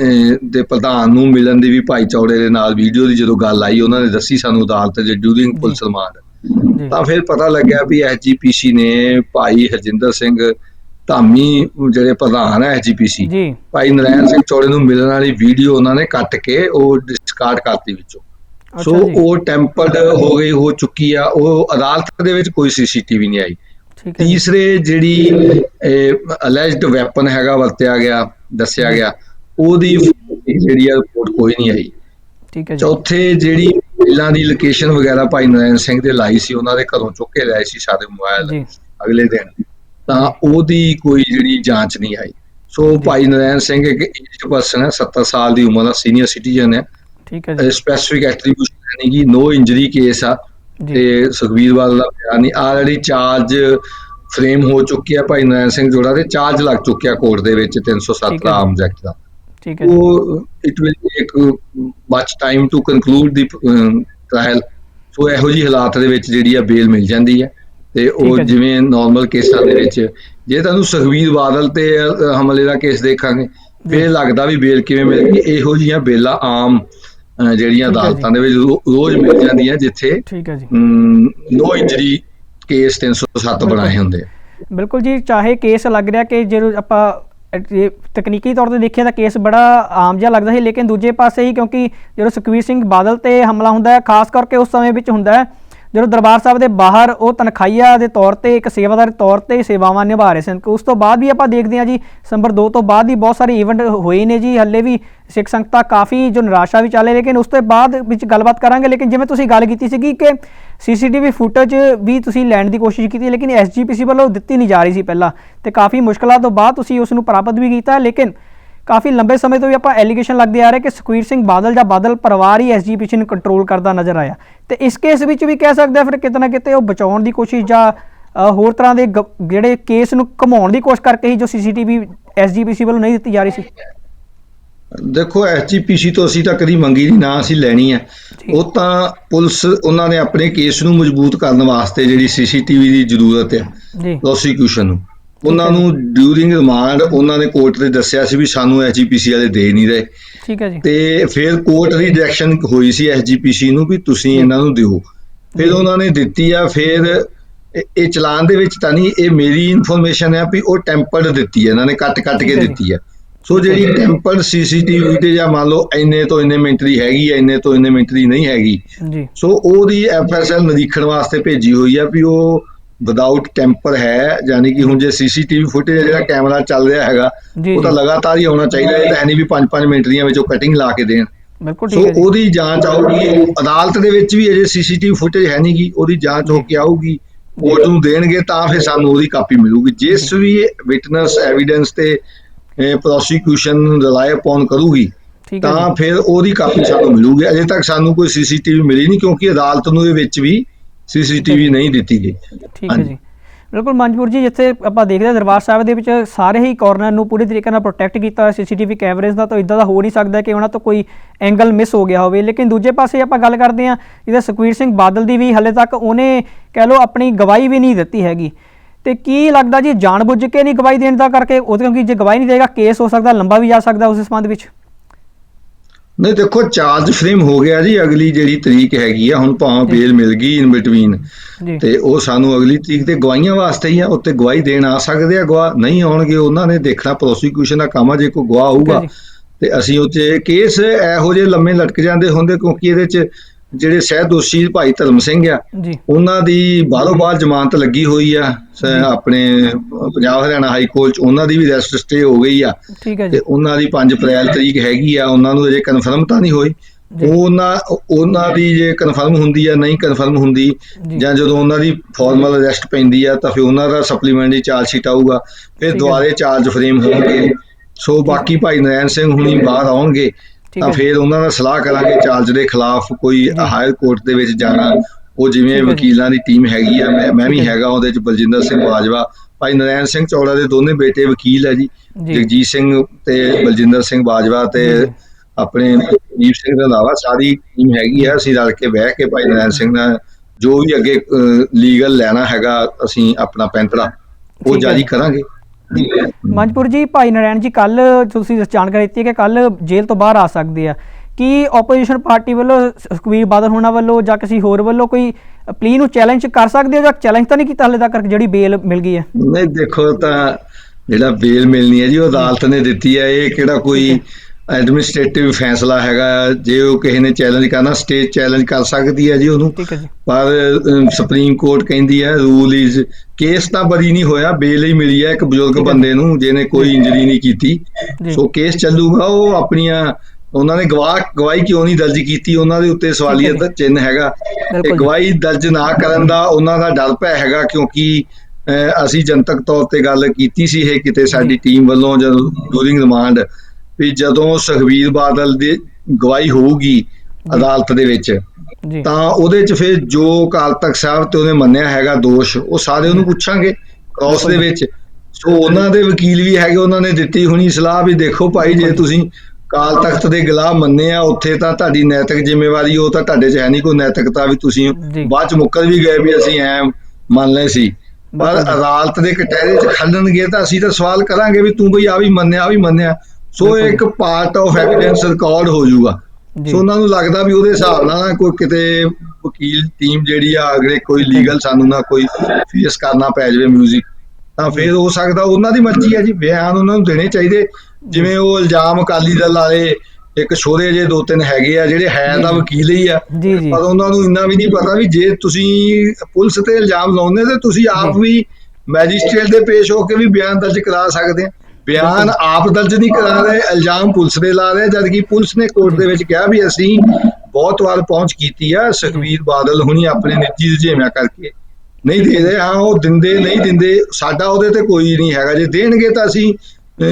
ਦੇ ਪ੍ਰਧਾਨ ਨੂੰ ਮਿਲਣ ਦੀ ਵੀ ਭਾਈ ਚੌੜੇ ਦੇ ਨਾਲ ਵੀਡੀਓ ਦੀ ਜਦੋਂ ਗੱਲ ਆਈ ਉਹਨਾਂ ਨੇ ਦੱਸੀ ਸਾਨੂੰ ਅਦਾਲਤ ਦੇ ਡਿਊਰਿੰਗ ਪੁਲਿਸ ਰਿਮਾਂਡ। ਤਾਂ ਫਿਰ ਪਤਾ ਲੱਗਿਆ ਵੀ ਐਸਜੀਪੀਸੀ ਨੇ ਭਾਈ ਹਰਜਿੰਦਰ ਸਿੰਘ ਧਾਮੀ ਜਿਹੜੇ ਪ੍ਰਧਾਨ ਹੈ ਐਸਜੀਪੀਸੀ ਭਾਈ ਨਰੈਣ ਸਿੰਘ ਚੌੜੇ ਨੂੰ ਮਿਲਣ ਵਾਲੀ ਵੀਡੀਓ ਉਹਨਾਂ ਨੇ ਕੱਟ ਕੇ ਉਹ ਡਿਸਕਾਰਡ ਕਰਤੀ ਵਿੱਚੋਂ। ਸੋ ਉਹ ਟੈਂਪਰਡ ਹੋ ਗਈ ਹੋ ਚੁੱਕੀ ਆ। ਉਹ ਅਦਾਲਤ ਦੇ ਵਿੱਚ ਕੋਈ ਸੀਸੀਟੀਵੀ ਨਹੀਂ ਆਈ। ਤੀਸਰੇ ਜਿਹੜੀ ਅਲੈਜਡ ਵੈਪਨ ਹੈਗਾ ਵਰਤਿਆ ਗਿਆ ਦੱਸਿਆ ਗਿਆ ਉਹਦੀ ਜਿਹੜੀ ਆ ਰਿਪੋਰਟ ਕੋਈ ਨਹੀਂ ਆਈ। ਠੀਕ ਹੈ ਜੀ। ਚੌਥੇ ਜਿਹੜੀ ਬਿੱਲਾਂ ਦੀ ਲੋਕੇਸ਼ਨ ਵਗੈਰਾ ਭਾਈ ਨਰੈਣ ਸਿੰਘ ਦੇ ਲਾਈ ਸੀ ਉਹਨਾਂ ਦੇ ਘਰੋਂ ਚੁੱਕ ਕੇ ਲਏ ਸੀ ਸਾਰੇ ਮੋਬਾਈਲ ਅਗਲੇ ਦਿਨ। ਤਾਂ ਉਹਦੀ ਕੋਈ ਜਿਹੜੀ ਜਾਂਚ ਨਹੀਂ ਆਈ। ਸੋ ਭਾਈ ਨਰੈਣ ਸਿੰਘ ਇੱਕ ਏਜਡ ਪਰਸਨ ਹੈ 70 ਸਾਲ ਦੀ ਉਮਰ ਦਾ ਸੀਨੀਅਰ ਸਿਟੀਜ਼ਨ ਹੈ। ਠੀਕ ਹੈ ਜੀ। ਸਪੈਸੀਫਿਕ ਐਟਰੀਬਿਊਸ਼ਨ ਨਹੀਂ ਕਿ ਨੋ ਇੰਜਰੀ ਕੇਸ ਆ ਤੇ ਸੁਖਵੀਰ ਬਾਦਲ ਦਾ ਬਿਆਨ ਨਹੀਂ ਆਲਰੇਡੀ ਚਾਰਜ ਫਰੇਮ ਹੋ ਚੁੱਕਿਆ ਭਾਈ ਨਰੈਣ ਸਿੰਘ ਜੋੜਾ ਤੇ ਚਾਰਜ ਲੱਗ ਚੁੱਕਿਆ ਕੋਰਟ ਦੇ ਵਿੱਚ 307 ਠੀਕ ਹੈ ਦਾ ਦਾ। ਠੀਕ ਹੈ ਜੀ। ਉਹ it will take much time to conclude the trial so ਇਹੋ ਜੀ ਹਾਲਾਤ ਦੇ ਵਿੱਚ ਜਿਹੜੀ ਆ ਬੇਲ ਮਿਲ ਜਾਂਦੀ ਹੈ। ਤੇ ਉਹ ਹੈ। ਜਿਵੇਂ ਨਾਰਮਲ ਕੇਸਾਂ ਦੇ ਵਿੱਚ ਜੇ ਤੁਹਾਨੂੰ ਸੁਖਵੀਰ ਬਾਦਲ ਤੇ ਹਮਲੇ ਦਾ ਕੇਸ ਦੇਖਾਂਗੇ ਫਿਰ ਲੱਗਦਾ ਵੀ ਬੇਲ ਕਿਵੇਂ ਮਿਲੇਗੀ। ਇਹੋ ਜੀਆਂ ਬੇਲਾਂ ਆਮ ਜਿਹੜੀਆਂ ਅਦਾਲਤਾਂ ਦੇ ਵਿੱਚ ਰੋਜ਼ ਮਿਲ ਜਾਂਦੀਆਂ ਜਿੱਥੇ ਠੀਕ ਹੈ ਜੀ। ਨੋ ਇੰਜਰੀ ਕੇਸ 307 ਬਣਾਏ ਹੁੰਦੇ ਬਿਲਕੁਲ ਜੀ ਚਾਹੇ ਕੇਸ ਲੱਗ ਰਿਹਾ ਕਿ ਜਦੋਂ ਆਪਾਂ ਇਹ ਤਕਨੀਕੀ ਤੌਰ ਤੇ ਦੇਖੀਏ ਤਾਂ ਕੇਸ ਬੜਾ ਆਮ ਜਿਹਾ ਲੱਗਦਾ ਸੀ ਲੇਕਿਨ ਦੂਜੇ ਪਾਸੇ ਹੀ ਕਿਉਂਕਿ ਜਦੋਂ ਸੁਖਵੀਰ ਸਿੰਘ ਬਾਦਲ ਤੇ ਹਮਲਾ ਹੁੰਦਾ ਹੈ ਖਾਸ ਕਰਕੇ ਉਸ ਸਮੇਂ ਵਿੱਚ ਹੁੰਦਾ ਹੈ ਜਦੋਂ ਦਰਬਾਰ ਸਾਹਿਬ ਦੇ ਬਾਹਰ ਉਹ ਤਨਖਾਹੀਆ ਦੇ ਤੌਰ ਤੇ, ਇੱਕ ਸੇਵਾਦਾਰ ਤੌਰ ਤੇ ਸੇਵਾਵਾਂ ਨਿਭਾ ਰਹੇ ਸਨ। ਉਸ ਤੋਂ ਬਾਅਦ ਵੀ ਆਪਾਂ ਦੇਖਦੇ ਹਾਂ ਜੀ ਦਸੰਬਰ 2 ਤੋਂ ਬਾਅਦ ਵੀ ਬਹੁਤ ਸਾਰੇ ਇਵੈਂਟ ਹੋਏ ਨੇ ਜੀ। ਹੱਲੇ ਵੀ ਸਿੱਖ ਸੰਗਤਾਂ ਕਾਫੀ ਜੋ ਨਿਰਾਸ਼ਾ ਵੀ ਚੱਲੇ ਲੇਕਿਨ ਉਸ ਤੋਂ ਬਾਅਦ ਵਿੱਚ ਗੱਲਬਾਤ ਕਰਾਂਗੇ। ਲੇਕਿਨ ਜਿਵੇਂ ਤੁਸੀਂ ਗੱਲ ਕੀਤੀ ਸੀਗੀ ਕਿ ਸੀਸੀਟੀਵੀ ਫੁਟੇਜ ਵੀ ਤੁਸੀਂ ਲੈਣ ਦੀ ਕੋਸ਼ਿਸ਼ ਕੀਤੀ, ਲੇਕਿਨ ਐਸਜੀਪੀਸੀ ਵੱਲੋਂ ਦਿੱਤੀ ਨਹੀਂ ਜਾ ਰਹੀ ਸੀ ਪਹਿਲਾਂ। ਤੇ ਕਾਫੀ ਮੁਸ਼ਕਲਾਂ ਤੋਂ ਬਾਅਦ ਤੁਸੀਂ ਉਸ ਨੂੰ ਪ੍ਰਾਪਤ ਵੀ ਕੀਤਾ, ਲੇਕਿਨ ਕਾਫੀ ਲੰਬੇ ਸਮੇਂ ਤੋਂ ਵੀ ਆਪਾਂ ਐਲੀਗੇਸ਼ਨ ਲੱਗਦੇ ਆ ਰਹੇ ਕਿ ਸੁਖਵੀਰ ਸਿੰਘ ਬਾਦਲ ਜਾਂ ਬਾਦਲ ਪਰਿਵਾਰ ਹੀ ਐਸਜੀਪੀਸੀ ਨੂੰ ਕੰਟਰੋਲ ਕਰਦਾ ਨਜ਼ਰ ਆਇਆ। ਤੇ ਇਸ ਕੇਸ ਵਿੱਚ ਵੀ ਕਹਿ ਸਕਦੇ ਆ ਫਿਰ ਕਿਤੇ ਨਾ ਕਿਤੇ ਉਹ ਬਚਾਉਣ ਦੀ ਕੋਸ਼ਿਸ਼ ਜਾਂ ਹੋਰ ਤਰ੍ਹਾਂ ਦੇ ਜਿਹੜੇ ਕੇਸ ਨੂੰ ਘਮਾਉਣ ਦੀ ਕੋਸ਼ਿਸ਼ ਕਰਕੇ ਹੀ ਜੋ ਸੀਸੀਟੀਵੀ ਐਸਜੀਪੀਸੀ ਵੱਲੋਂ ਨਹੀਂ ਦਿੱਤੀ ਜਾ ਰਹੀ ਸੀ। ਦੇਖੋ ਐਸਜੀਪੀਸੀ ਤੋਂ ਅਸੀਂ ਤਾਂ ਕਦੀ ਮੰਗੀ ਨਹੀਂ ਨਾ ਅਸੀਂ ਲੈਣੀ ਹੈ। ਉਹ ਤਾਂ ਪੁਲਿਸ ਉਹਨਾਂ ਨੇ ਆਪਣੇ ਕੇਸ ਨੂੰ ਮਜ਼ਬੂਤ ਕਰਨ ਵਾਸਤੇ ਜਿਹੜੀ ਸੀਸੀਟੀਵੀ ਦੀ ਜ਼ਰੂਰਤ ਹੈ ਪ੍ਰੋਸੀਕਿਊਸ਼ਨ ਨੂੰ। ਉਹਨਾਂ। ਨੂੰ ਡਿਊਰਿੰਗ ਰਿਮਾਂਡ ਉਹਨਾਂ ਨੇ ਕੋਰਟ ਦੇ ਦੱਸਿਆ ਸੀ ਵੀ ਸਾਨੂੰ ਐਸਜੀਪੀਸੀ ਵਾਲੇ ਦੇ ਨਹੀਂ ਰਹੇ। ਠੀਕ ਹੈ ਜੀ। ਤੇ ਫਿਰ ਕੋਰਟ ਦੀ ਡਾਇਰੈਕਸ਼ਨ ਹੋਈ ਸੀ ਐਸਜੀਪੀਸੀ ਨੂੰ ਵੀ ਤੁਸੀਂ ਇਹਨਾਂ ਨੂੰ ਦਿਓ। ਫਿਰ। ਉਹਨਾਂ ਨੇ ਦਿੱਤੀ ਆ ਫਿਰ ਇਹ- ਚਲਾਨ ਦੇ ਵਿੱਚ ਤਾਂ ਨਹੀਂ ਇਹ ਮੇਰੀ ਇਨਫੋਰਮੇਸ਼ਨ ਹੈ ਵੀ ਉਹ ਟੈਂਪਰਡ ਦਿੱਤੀ ਹੈ ਇਹਨਾਂ ਨੇ ਕੱਟ ਕੱਟ ਠੀਕ ਕੇ। ਦਿੱਤੀ ਹੈ ਸੋ ਜਿਹੜੀ ਟੈਂਪਰਡ ਸੀਸੀਟੀਵੀ ਤੇ ਜਾਂ ਮੰਨ ਲਓ ਇੰਨੇ ਤੋਂ ਇੰਨੇ ਮਿੰਟ ਦੀ ਹੈਗੀ ਹੈ ਇੰਨੇ ਤੋਂ ਇੰਨੇ ਮਿੰਟ ਦੀ ਨਹੀਂ ਹੈਗੀ। ਜੀ। ਸੋ ਉਹਦੀ ਐਫਐਸਐਲ ਨਿਰੀਖਣ ਵਾਸਤੇ ਭੇਜੀ ਹੋਈ ਆ ਵੀ ਉਹ ਵਿਦਆਊਟ ਟੈਂਪਰ ਹੈ ਯਾਨੀ ਕਿ ਹੁਣ ਜੇ ਸੀਸੀਟੀਵੀ ਫੁਟੇਜ ਜਿਹੜਾ ਕੈਮਰਾ ਚੱਲ ਰਿਹਾ ਹੈਗਾ ਉਹ ਤਾਂ ਲਗਾਤਾਰ ਹੀ ਆਉਣਾ ਚਾਹੀਦਾ ਇਹ ਤਾਂ ਨਹੀਂ ਵੀ 5-5 ਮਿੰਟ ਦੀਆਂ ਵਿੱਚੋਂ ਕਟਿੰਗ ਲਾ ਕੇ ਦੇਣ। ਬਿਲਕੁਲ ਸੋ ਠੀਕ ਹੈ ਜੀ। ਉਹਦੀ ਜਾਂਚ ਆਊਗੀ ਅਦਾਲਤ ਦੇ ਵਿੱਚ ਵੀ ਅਜੇ ਸੀਸੀਟੀਵੀ ਫੁਟੇਜ ਹੈ ਨਹੀਂਗੀ ਉਹਦੀ ਜਾਂਚ ਹੋ ਕੇ ਆਊਗੀ ਕੋਰਟ ਨੂੰ ਦੇਣਗੇ ਤਾਂ ਫਿਰ ਸਾਨੂੰ ਉਹਦੀ ਕਾਪੀ ਮਿਲੂਗੀ। ਜਿਸ ਵੀ ਵਿਟਨੈਸ ਐਵੀਡੈਂਸ ਤੇ ਪ੍ਰੋਸੀਕਿਊਸ਼ਨ ਰਿਲਾਈ ਅਪਨ ਕਰੂਗੀ ਤਾਂ ਫਿਰ ਉਹਦੀ ਕਾਪੀ ਸਾਨੂੰ ਮਿਲੂਗੀ। ਅਜੇ ਤੱਕ ਸਾਨੂੰ ਕੋਈ ਸੀਸੀਟੀਵੀ ਮਿਲੀ ਨਹੀਂ ਕਿਉਂਕਿ ਅਦਾਲਤ ਨੂੰ ਇਹ ਵਿੱਚ ਵੀ ਸੀਸੀਟੀਵੀ ਨਹੀਂ ਦਿੱਤੀ ਗਈ। ਠੀਕ ਹੈ। ਜੀ। ਬਿਲਕੁਲ ਮਨਜਪੁਰ ਜੀ ਜਿੱਥੇ ਆਪਾਂ ਦੇਖਦੇ ਹਾਂ ਦਰਬਾਰ ਸਾਹਿਬ ਦੇ ਵਿੱਚ ਸਾਰੇ ਹੀ ਕਾਰਨਰ ਨੂੰ ਪੂਰੀ ਤਰੀਕੇ ਨਾਲ ਪ੍ਰੋਟੈਕਟ ਕੀਤਾ ਹੋਇਆ ਸੀਸੀਟੀਵੀ ਕੈਮਰੇਜ਼ ਦਾ ਤਾਂ ਇਦਾਂ ਦਾ ਹੋ ਨਹੀਂ ਸਕਦਾ ਕਿ ਉਹਨਾਂ ਤੋਂ ਕੋਈ ਐਂਗਲ ਮਿਸ ਹੋ ਗਿਆ ਹੋਵੇ। ਲੇਕਿਨ ਦੂਜੇ ਪਾਸੇ ਆਪਾਂ ਗੱਲ ਕਰਦੇ ਹਾਂ ਜਿਹਦਾ ਸੁਖਵੀਰ ਸਿੰਘ ਬਾਦਲ ਦੀ ਵੀ ਹਲੇ ਤੱਕ ਉਹਨੇ ਕਹਿ ਲਓ ਆਪਣੀ ਗਵਾਹੀ ਵੀ ਨਹੀਂ ਦਿੱਤੀ ਹੈਗੀ। ਤੇ ਕੀ ਲੱਗਦਾ ਜੀ ਜਾਣਬੁੱਝ ਕੇ ਨਹੀਂ ਗਵਾਹੀ ਦੇਣ ਦਾ ਕਰਕੇ ਉਹ ਕਿਉਂਕਿ ਜੇ ਗਵਾਹੀ ਨਹੀਂ ਦੇਗਾ ਕੇਸ ਹੋ ਸਕਦਾ ਲੰਬਾ ਵੀ ਜਾ ਸਕਦਾ ਉਸ ਸੰਬੰਧ ਵਿੱਚ। ਨਹੀਂ ਦੇਖੋ ਚਾਰਜ ਫਰੇਮ ਹੋ ਗਿਆ ਜੀ ਅਗਲੀ ਜਿਹੜੀ ਤਰੀਕ ਹੈਗੀ ਆ ਹੁਣ ਭਾਵੇਂ ਬੇਲ ਮਿਲ ਗਈ ਇਨ ਬਿਟਵੀਨ ਤੇ ਉਹ ਸਾਨੂੰ ਅਗਲੀ ਤਰੀਕ ਤੇ ਗਵਾਹੀਆਂ ਵਾਸਤੇ ਹੀ ਆ ਉੱਤੇ ਗਵਾਹੀ ਦੇਣ ਆ ਸਕਦੇ ਆ ਗਵਾਹ ਨਹੀਂ ਆਉਣਗੇ ਉਹਨਾਂ ਨੇ ਦੇਖਣਾ ਪ੍ਰੋਸੀਕਿਊਸ਼ਨ ਦਾ ਕੰਮ ਆ ਜੇ ਕੋਈ ਗਵਾਹ ਆਊਗਾ। ਜੀ। ਤੇ ਅਸੀਂ ਉੱਤੇ ਕੇਸ ਇਹੋ ਜਿਹੇ ਲੰਮੇ ਲਟਕ ਜਾਂਦੇ ਹੁੰਦੇ ਕਿਉਂਕਿ ਇਹਦੇ ਚ ਜਿਹੜੇ ਸਹਿ ਦੋਸ਼ੀ ਭਾਈ ਧਰਮ ਸਿੰਘ ਆ ਜੀ। ਉਹਨਾਂ ਦੀ ਬਾਹਰੋਂ ਬਾਹਰ ਜ਼ਮਾਨਤ ਲੱਗੀ ਹੋਈ ਆ ਆਪਣੇ ਪੰਜਾਬ ਹਰਿਆਣਾ ਹਾਈ ਕੋਰਟ ਚ ਉਹਨਾਂ ਦੀ ਵੀ ਰੈਸਟ ਸਟੇ ਹੋ ਗਈ ਆ। ਠੀਕ ਹੈ ਤੇ ਉਹਨਾਂ ਦੀ 5 ਅਪ੍ਰੈਲ ਤਰੀਕ ਹੈਗੀ ਆ ਉਹਨਾਂ ਨੂੰ ਅਜੇ ਕਨਫਰਮ ਤਾਂ ਨਹੀਂ ਹੋਈ। ਉਹਨਾਂ ਉਹਨਾਂ ਦੀ ਜੇ ਕਨਫਰਮ ਹੁੰਦੀ ਆ ਨਹੀਂ ਕਨਫਰਮ ਹੁੰਦੀ ਜੀ। ਜਦੋਂ ਉਹਨਾਂ ਦੀ ਫਾਰਮਲ ਅਰੈਸਟ ਪੈਂਦੀ ਆ ਤਾਂ ਫਿਰ ਉਹਨਾਂ ਦਾ ਸਪਲੀਮੈਂਟਰੀ ਚਾਰਜ ਸ਼ੀਟ ਆਊਗਾ। ਫਿਰ। ਦੁਬਾਰੇ ਚਾਰਜ ਫਰੇਮ ਹੋਣਗੇ। ਸੋ ਬਾਕੀ ਭਾਈ ਨਰੈਣ ਸਿੰਘ ਹੁਣੀ ਬਾਹਰ ਆਉਣਗੇ। ਤਾਂ ਫਿਰ ਉਹਨਾਂ ਨਾਲ ਸਲਾਹ ਕਰਾਂਗੇ ਚਾਰਜ ਦੇ ਖਿਲਾਫ ਕੋਈ ਹਾਇਰ ਕੋਰਟ ਦੇ ਵਿੱਚ ਜਾਣਾ। ਉਹ ਜਿਵੇਂ। ਵਕੀਲਾਂ ਦੀ ਟੀਮ ਹੈਗੀ ਆ ਮੈਂ ਮੈਂ ਵੀ। ਹੈਗਾ ਉਹਦੇ ਚ ਬਲਜਿੰਦਰ ਸਿੰਘ ਬਾਜਵਾ। ਭਾਈ ਨਰੈਣ ਸਿੰਘ ਚੌੜਾ ਦੇ ਦੋਨੇ ਬੇਟੇ ਵਕੀਲ ਹੈ ਜੀ। ਜਗਜੀਤ ਸਿੰਘ ਤੇ ਬਲਜਿੰਦਰ ਸਿੰਘ ਬਾਜਵਾ ਤੇ। ਆਪਣੇ ਦੀਪ ਸਿੰਘ ਦੇ ਇਲਾਵਾ ਸਾਰੀ ਟੀਮ ਹੈਗੀ ਆ ਅਸੀਂ ਰਲ ਕੇ ਬਹਿ ਕੇ ਭਾਈ ਨਰੈਣ ਸਿੰਘ ਨਾਲ ਜੋ ਵੀ ਅੱਗੇ ਲੀਗਲ ਲੈਣਾ ਹੈਗਾ ਅਸੀਂ ਆਪਣਾ ਪੈਂਤੜਾ ਉਹ। ਜਾਰੀ ਕਰਾਂਗੇ। ਮਨਪੁਰ ਜੀ ਭਾਈ ਨਰੈਣ ਜੀ ਕੱਲ ਤੁਸੀਂ ਜਾਣਕਾਰੀ ਦਿੱਤੀ ਕਿ ਕੱਲ ਜੇਲ੍ਹ ਤੋਂ ਬਾਹਰ ਆ ਸਕਦੇ ਆ। ਕੀ ਆਪੋਜੀਸ਼ਨ ਪਾਰਟੀ ਵੱਲੋਂ ਸੁਖਬੀਰ ਬਾਦਲ ਹੋਣਾ ਵੱਲੋਂ ਜਾਂ ਕਿਸੇ ਹੋਰ ਵੱਲੋਂ ਕੋਈ ਪਲੀ ਨੂੰ ਚੈਲੰਜ ਕਰ ਸਕਦੇ ਹੋ ਜਾਂ ਚੈਲੰਜ ਤਾਂ ਨਹੀਂ ਕੀਤਾ ਹਲੇ ਤੱਕ ਜਿਹੜੀ ਬੇਲ ਮਿਲ ਗਈ ਹੈ? ਨਹੀਂ ਦੇਖੋ ਤਾਂ ਜਿਹੜਾ ਬੇਲ ਮਿਲਣੀ ਹੈ ਜੀ ਉਹ ਅਦਾਲਤ ਨੇ ਦਿੱਤੀ ਹੈ। ਇਹ ਕਿਹੜਾ ਕੋਈ ਐਡਮਿਨਿਸਟ੍ਰੇਟਿਵ ਫੈਸਲਾ ਹੈਗਾ ਜੇ ਉਹ ਕਿਸੇ ਨੇ ਚੈਲੰਜ ਕਰਨਾ ਸਟੇਟ ਚੈਲੰਜ ਕਰ ਸਕਦੀ ਹੈ ਜੀ ਉਹਨੂੰ। ਪਰ ਸੁਪਰੀਮ ਕੋਰਟ ਕਹਿੰਦੀ ਹੈ ਰੂਲ ਇਜ਼ ਕੇਸ ਤਾਂ ਬਰੀ ਨਹੀਂ ਹੋਇਆ ਬੇਲ ਹੀ ਮਿਲੀ ਹੈ ਇੱਕ ਬਜ਼ੁਰਗ। ਬੰਦੇ ਨੂੰ ਜਿਹਨੇ ਕੋਈ ਇੰਜਰੀ ਨਹੀਂ ਕੀਤੀ। ਸੋ ਕੇਸ ਚੱਲੂਗਾ ਉਹ ਆਪਣੀਆਂ ਉਹਨਾਂ ਨੇ ਗਵਾਹ ਗਵਾਹੀ ਕਿਉਂ ਨਹੀਂ ਦਰਜ ਕੀਤੀ? ਉਹਨਾਂ ਦੇ ਉੱਤੇ ਸਵਾਲੀਅਤ ਜੀ। ਚਿੰਨ੍ਹ ਹੈਗਾ। ਜੀ। ਗਵਾਹੀ ਦਰਜ ਨਾ ਕਰਨ ਦਾ ਉਹਨਾਂ ਦਾ ਡਰ ਭੈ ਹੈਗਾ ਕਿਉਂਕਿ ਅਸੀਂ ਜਨਤਕ ਤੌਰ ਤੇ ਗੱਲ ਕੀਤੀ ਸੀ ਇਹ ਕਿਤੇ ਸਾਡੀ ਟੀਮ ਵੱਲੋਂ ਜਦੋਂ ਡੂਰਿੰਗ ਰਿਮਾਂਡ ਵੀ ਜਦੋਂ ਸੁਖਬੀਰ ਬਾਦਲ ਦੀ ਗਵਾਹੀ ਹੋਊਗੀ ਅਦਾਲਤ ਦੇ ਵਿੱਚ ਤਾਂ ਉਹਦੇ ਚ ਫਿਰ ਜੋ ਅਕਾਲ ਤਖਤ ਸਾਹਿਬ ਤੇ ਉਹਨੇ ਮੰਨਿਆ ਹੈਗਾ ਦੋਸ਼ ਉਹ ਸਾਰੇ ਉਹਨੂੰ ਪੁੱਛਾਂਗੇ ਕ੍ਰਾਸ ਦੇ ਵਿੱਚ। ਸੋ ਉਹਨਾਂ ਦੇ ਵਕੀਲ ਵੀ ਹੈਗੇ ਉਹਨਾਂ ਨੇ ਦਿੱਤੀ ਹੁਣੀ ਸਲਾਹ ਵੀ ਦੇਖੋ ਭਾਈ ਜੇ ਤੁਸੀਂ ਅਕਾਲ ਤਖਤ ਦੇ ਗਲਾਹ ਮੰਨੇ ਆ ਉੱਥੇ ਤਾਂ ਤੁਹਾਡੀ ਨੈਤਿਕ ਜ਼ਿੰਮੇਵਾਰੀ ਉਹ ਤਾਂ ਤੁਹਾਡੇ ਚ ਹੈ ਨਹੀਂ ਕੋਈ ਨੈਤਿਕਤਾ ਵੀ ਤੁਸੀਂ। ਬਾਅਦ ਚ ਮੁੱਕਰ ਵੀ ਗਏ ਵੀ ਅਸੀਂ ਐ ਮੰਨ ਲਏ ਸੀ। ਪਰ। ਅਦਾਲਤ ਦੇ ਕਟਹਿਰੇ ਚ ਖੱਲਣਗੇ ਤਾਂ ਅਸੀਂ ਤਾਂ ਸਵਾਲ ਕਰਾਂਗੇ ਵੀ ਤੂੰ ਬਈ ਆ ਵੀ ਮੰਨਿਆ ਆ ਵੀ ਮੰਨਿਆ। ਸੋ। ਇੱਕ ਪਾਰਟ ਆਫ ਐਵੀਡੈਂਸ ਰਿਕਾਰਡ ਹੋ ਜਾਊਗਾ। ਸੋ ਉਹਨਾਂ ਨੂੰ ਲੱਗਦਾ ਵੀ ਉਹਦੇ ਹਿਸਾਬ ਨਾਲ ਕੋਈ ਕਿਤੇ ਵਕੀਲ ਟੀਮ ਜਿਹੜੀ ਆ ਅਗਲੇ ਕੋਈ ਲੀਗਲ ਸਾਨੂੰ ਨਾ ਕੋਈ ਫੇਸ ਕਰਨਾ ਪੈ ਜਾਵੇ 뮤직 ਤਾਂ ਫਿਰ ਹੋ ਸਕਦਾ ਉਹਨਾਂ ਦੀ ਮਰਜ਼ੀ ਹੈ ਜੀ ਬਿਆਨ ਉਹਨਾਂ ਨੂੰ ਦੇਣੇ ਚਾਹੀਦੇ। ਜਿਵੇਂ ਉਹ ਇਲਜ਼ਾਮ ਅਕਾਲੀ ਦਲ ਵਾਲੇ ਇੱਕ ਛੋਰੇ ਜੇ ਦੋ ਤਿੰਨ ਹੈਗੇ ਆ ਜਿਹੜੇ ਹੈ ਤਾਂ ਵਕੀਲ ਹੀ ਆ। ਪਰ ਉਹਨਾਂ ਨੂੰ ਇੰਨਾ ਵੀ ਨਹੀਂ ਪਤਾ ਵੀ ਜੇ ਤੁਸੀਂ ਪੁਲਿਸ ਤੇ ਇਲਜ਼ਾਮ ਲਾਉਂਦੇ ਤੇ ਤੁਸੀਂ ਆਪ ਵੀ ਮੈਜਿਸਟ੍ਰੇਟ ਦੇ ਪੇਸ਼ ਹੋ ਕੇ ਵੀ ਬਿਆਨ ਦਰਜ ਕਰਾ ਸਕਦੇ ਆ। ਬਿਆਨ ਆਪ ਦਰਜ ਨਹੀਂ ਕਰਾ ਰਹੇ ਇਲਜ਼ਾਮ ਪੁਲਿਸ ਦੇ ਲਾ ਰਹੇ ਜਦ ਕਿ ਪੁਲਿਸ ਨੇ ਕੋਰਟ ਦੇ ਵਿੱਚ ਕਿਹਾ ਵੀ ਅਸੀਂ ਬਹੁਤ ਵਾਰ ਪਹੁੰਚ ਕੀਤੀ ਆ ਸੁਖਵੀਰ ਬਾਦਲ ਹੁਣੀ ਆਪਣੇ ਨਿੱਜੀ ਰੁਝੇਵਿਆਂ ਕਰਕੇ ਨਹੀਂ ਦੇ ਰਹੇ। ਹਾਂ ਉਹ ਦਿੰਦੇ ਨਹੀਂ ਦਿੰਦੇ ਸਾਡਾ ਉਹਦੇ ਤੇ ਕੋਈ ਨਹੀਂ ਹੈਗਾ। ਜੇ ਦੇਣਗੇ ਤਾਂ ਅਸੀਂ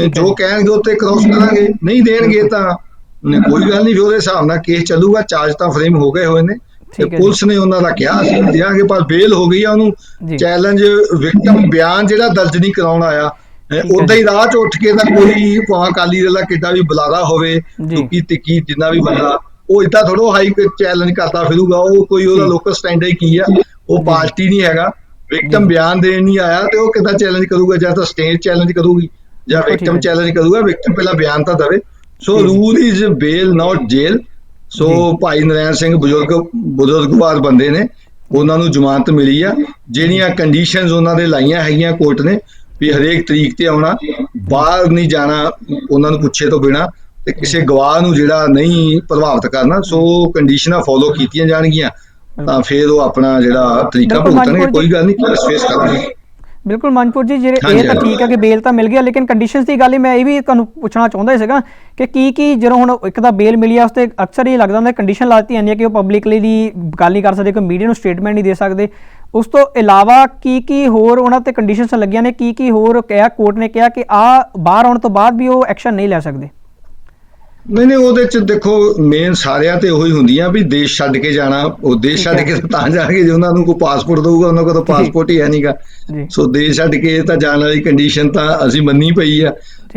ਜੋ ਕਹਿਣਗੇ ਉੱਤੇ ਕ੍ਰੋਸ ਕਰਾਂਗੇ। ਨਹੀਂ ਦੇਣਗੇ ਤਾਂ ਕੋਈ ਗੱਲ ਨਹੀਂ ਫਿਰ ਉਹਦੇ ਹਿਸਾਬ ਨਾਲ ਕੇਸ ਚੱਲੂਗਾ। ਚਾਰਜ ਤਾਂ ਫਰੇਮ ਹੋ ਗਏ ਹੋਏ ਨੇ। ਤੇ। ਪੁਲਿਸ ਨੇ ਉਹਨਾਂ ਦਾ ਕਿਹਾ ਅਸੀਂ ਦਿਆਂਗੇ ਪਰ ਬੇਲ ਹੋ ਗਈ ਆ ਉਹਨੂੰ। ਚੈਲੰਜ ਵਿਕਟਮ ਬਿਆਨ ਜਿਹੜਾ ਦਰਜ ਨਹੀਂ ਕਰਾਉਣ ਆਇਆ ਉਦਾਂ ਹੀ ਰਾਹ ਚ ਉੱਠ ਕੇ ਤਾਂ ਕੋਈ ਅਕਾਲੀ ਦਲ ਦਾ ਕਿੱਡਾ ਵੀ ਬੁਲਾਰਾ ਹੋਵੇ। ਦੁੱਕੀ ਤਿੱਕੀ ਜਿੰਨਾ ਵੀ ਬੰਦਾ ਉਹ ਇਦਾਂ ਥੋੜੋ ਹਾਈ ਚੈਲੰਜ ਕਰਦਾ ਫਿਰੂਗਾ ਉਹ ਕੋਈ ਉਹਦਾ। ਲੋਕਲ ਸਟੈਂਡ ਹੀ ਕੀ ਆ ਉਹ ਪਾਰਟੀ ਨਹੀਂ ਹੈਗਾ ਵਿਕਟਮ ਬਿਆਨ ਦੇਣ ਨਹੀਂ ਆਇਆ ਤੇ ਉਹ ਕਿੱਦਾਂ ਚੈਲੰਜ ਕਰੂਗਾ ਜਾਂ ਤਾਂ ਸਟੇਟ ਚੈਲੰਜ ਕਰੂਗੀ ਜਾਂ ਵਿਕਟਮ। ਚੈਲੰਜ ਕਰੂਗਾ ਵਿਕਟਮ ਪਹਿਲਾਂ ਬਿਆਨ ਤਾਂ ਦਵੇ so. Rule is bail not jail so. Bhai Narain Singh ਬਜ਼ੁਰਗ ਬਜ਼ੁਰਗਵਾਰ ਬੰਦੇ ਨੇ ਉਹਨਾਂ ਨੂੰ ਜ਼ਮਾਨਤ ਮਿਲੀ ਆ ਜਿਹੜੀਆਂ ਕੰਡੀਸ਼ਨਸ ਉਹਨਾਂ ਦੇ ਲਾਈਆਂ ਹੈਗੀਆਂ ਕੋਰਟ ਨੇ ਵੀ ਹਰੇਕ ਤਰੀਕ ਤੇ ਆਉਣਾ ਬਾਹਰ ਨਹੀਂ ਜਾਣਾ ਉਹਨਾਂ ਨੂੰ ਪੁੱਛੇ ਤੋਂ ਬਿਨਾ ਤੇ ਕਿਸੇ ਗਵਾਹ ਨੂੰ ਜਿਹੜਾ ਨਹੀਂ ਪ੍ਰਭਾਵਿਤ ਕਰਨਾ ਸੋ ਕੰਡੀਸ਼ਨਾਂ ਫੋਲੋ ਕੀਤੀਆਂ ਜਾਣਗੀਆਂ ਤਾਂ ਫਿਰ ਉਹ ਆਪਣਾ ਜਿਹੜਾ ਤਰੀਕਾ ਭੁਗਤਣਗੇ ਕੋਈ ਗੱਲ ਨਹੀਂ ਕੇਸ ਫੇਸ ਕਰਨਗੇ ਬਿਲਕੁਲ ਮਨਪੁਰ ਜੀ ਜਿਹੜੇ ਇਹ ਤਾਂ। ਠੀਕ ਹੈ ਕਿ ਬੇਲ ਤਾਂ ਮਿਲ ਗਿਆ ਲੇਕਿਨ ਕੰਡੀਸ਼ਨਸ ਦੀ ਗੱਲ ਹੀ ਮੈਂ ਇਹ ਵੀ ਤੁਹਾਨੂੰ ਪੁੱਛਣਾ ਚਾਹੁੰਦਾ ਸੀਗਾ ਕਿ ਕੀ ਕੀ ਜਦੋਂ ਹੁਣ ਇੱਕ ਤਾਂ ਬੇਲ ਮਿਲੀ ਆ ਉਸ ਤੇ ਅਕਸਰ ਇਹ ਲੱਗਦਾ ਹੁੰਦਾ ਕੰਡੀਸ਼ਨ ਲਾਤੀ ਜਾਂਦੀ ਹੈ ਕਿ ਉਹ ਪਬਲਿਕਲੀ ਦੀ ਗੱਲ ਨਹੀਂ ਕਰ ਸਕਦੇ ਕੋਈ ਮੀਡੀਆ ਨੂੰ ਸਟੇਟਮੈਂਟ ਨਹੀਂ ਦੇ ਸਕਦੇ। ਉਸ ਤੋਂ ਇਲਾਵਾ ਕੀ ਕੀ ਹੋਰ ਉਹਨਾਂ ਤੇ ਕੰਡੀਸ਼ਨਸ ਲੱਗੀਆਂ ਨੇ ਕੀ ਕੀ ਹੋਰ ਕਿਹਾ ਕੋਰਟ ਨੇ ਕਿਹਾ ਕਿ ਆ ਬਾਹਰ ਆਉਣ ਤੋਂ ਬਾਅਦ ਵੀ ਉਹ ਐਕਸ਼ਨ ਨਹੀਂ ਲੈ ਸਕਦੇ। ਨਹੀਂ ਨਹੀਂ ਉਹਦੇ ਚ ਦੇਖੋ ਮੇਨ ਸਾਰਿਆਂ ਤੇ ਉਹੀ ਹੁੰਦੀਆਂ ਵੀ ਦੇਸ਼ ਛੱਡ ਕੇ ਜਾਣਾ ਉਹ ਦੇਸ਼ ਛੱਡ। ਕੇ ਤਾਂ ਜਾਣਗੇ ਜੇ ਉਹਨਾਂ ਨੂੰ ਕੋਈ ਪਾਸਪੋਰਟ ਦਊਗਾ ਉਹਨਾਂ ਕੋਲ ਤਾਂ ਪਾਸਪੋਰਟ ਹੀ ਹੈ ਨਹੀਂਗਾ ਸੋ ਦੇਸ਼ ਛੱਡ ਕੇ ਤਾਂ ਜਾਣ ਵਾਲੀ ਕੰਡੀਸ਼ਨ ਤਾਂ ਅਸੀਂ ਮੰਨੀ ਪਈ ਆ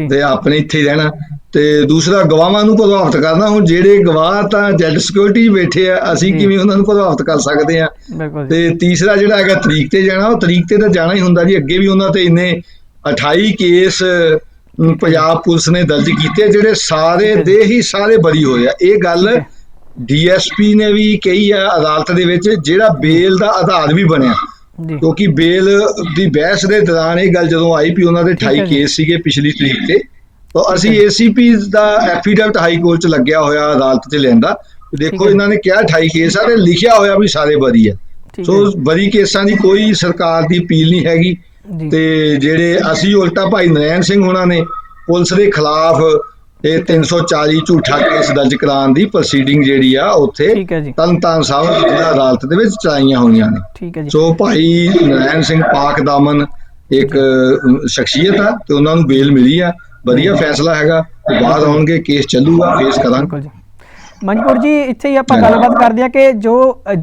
ਤੇ ਆਪਣੇ ਇੱਥੇ ਰਹਿਣਾ। ਤੇ ਦੂਸਰਾ ਗਵਾਹਾਂ ਨੂੰ ਪ੍ਰਭਾਵਿਤ ਕਰਨਾ। ਹੁਣ ਜਿਹੜੇ ਗਵਾਹ ਤਾਂ ਜੈਡ ਸਿਕਿਉਰਿਟੀ ਬੈਠੇ ਆ ਅਸੀਂ। ਕਿਵੇਂ ਉਹਨਾਂ ਨੂੰ ਪ੍ਰਭਾਵਿਤ ਕਰ ਸਕਦੇ ਆ? ਤੇ ਤੀਸਰਾ ਜਿਹੜਾ ਹੈਗਾ ਤਰੀਕ ਤੇ ਜਾਣਾ ਉਹ ਤਰੀਕ ਤੇ ਤਾਂ ਜਾਣਾ ਹੀ ਹੁੰਦਾ ਜੀ। ਅੱਗੇ ਵੀ ਉਹਨਾਂ ਤੇ ਇੰਨੇ 28 ਕੇਸ ਪੰਜਾਬ ਪੁਲਿਸ ਨੇ ਦਰਜ ਕੀਤੇ ਜਿਹੜੇ ਸਾਰੇ ਦੇ ਹੀ ਸਾਰੇ ਬਰੀ ਹੋਏ ਆ। ਇਹ ਗੱਲ। ਡੀਐਸਪੀ ਨੇ ਵੀ ਕਹੀ ਆ ਅਦਾਲਤ ਦੇ ਵਿੱਚ ਜਿਹੜਾ ਬੇਲ ਦਾ ਆਧਾਰ ਵੀ ਬਣਿਆ। ਕਿਉਂਕਿ ਬੇਲ ਦੀ ਬਹਿਸ ਦੇ ਦੌਰਾਨ ਇਹ ਗੱਲ ਜਦੋਂ ਆਈ ਵੀ ਉਹਨਾਂ ਦੇ ਠੀਕ ਹੈ 28 ਜੀ। ਕੇਸ ਸੀਗੇ ਪਿਛਲੀ ਤਰੀਕ ਤੇ ਤਾਂ ਅਸੀਂ। ਏਸੀਪੀ ਦਾ ਐਫੀਡੈਵਿਟ ਹਾਈ ਕੋਰਟ ਚ ਲੱਗਿਆ ਹੋਇਆ ਅਦਾਲਤ ਚ ਲੈਂਦਾ ਦੇਖੋ। ਇਹਨਾਂ ਨੇ ਕਿਹਾ 28 ਕੇਸ ਆ ਤੇ ਲਿਖਿਆ ਹੋਇਆ ਵੀ ਸਾਰੇ ਬਰੀ ਆ ਸੋ ਬਰੀ ਕੇਸਾਂ ਦੀ ਕੋਈ ਸਰਕਾਰ ਦੀ ਅਪੀਲ ਨਹੀਂ ਹੈਗੀ। ਤੇ ਜਿਹੜੇ ਅਸੀਂ ਉਲਟਾ ਭਾਈ ਨਰੈਣ ਸਿੰਘ ਉਹਨਾਂ ਨੇ ਪੁਲਿਸ ਦੇ ਖਿਲਾਫ ਇਹ 340 ਝੂਠਾ ਕੇਸ ਦਰਜ ਕਰਾਉਣ ਦੀ ਪ੍ਰੋਸੀਡਿੰਗ ਜਿਹੜੀ ਆ ਉੱਥੇ ਤਨਤਾਰਨ ਸਾਹਿਬ ਜ਼ਿਲ੍ਹਾ ਅਦਾਲਤ ਦੇ ਵਿੱਚ ਚਲਾਈਆਂ ਹੋਈਆਂ ਨੇ। ਸੋ ਭਾਈ ਨਰੈਣ ਸਿੰਘ ਪਾਕ ਦਾਮਨ ਇੱਕ ਸ਼ਖਸੀਅਤ ਆ ਤੇ ਉਹਨਾਂ ਨੂੰ ਬੇਲ ਮਿਲੀ ਆ। ਵਧੀਆ ਫੈਸਲਾ ਹੈਗਾ ਬਾਅਦ ਆਉਣਗੇ ਕੇਸ ਚੱਲੂਗਾ ਫੇਸ ਕਰਾਂਗੇ। ਮਨਪੁਰ ਜੀ। ਇੱਥੇ ਹੀ ਆਪਾਂ। ਗੱਲਬਾਤ ਕਰਦੇ ਆ ਕਿ ਜੋ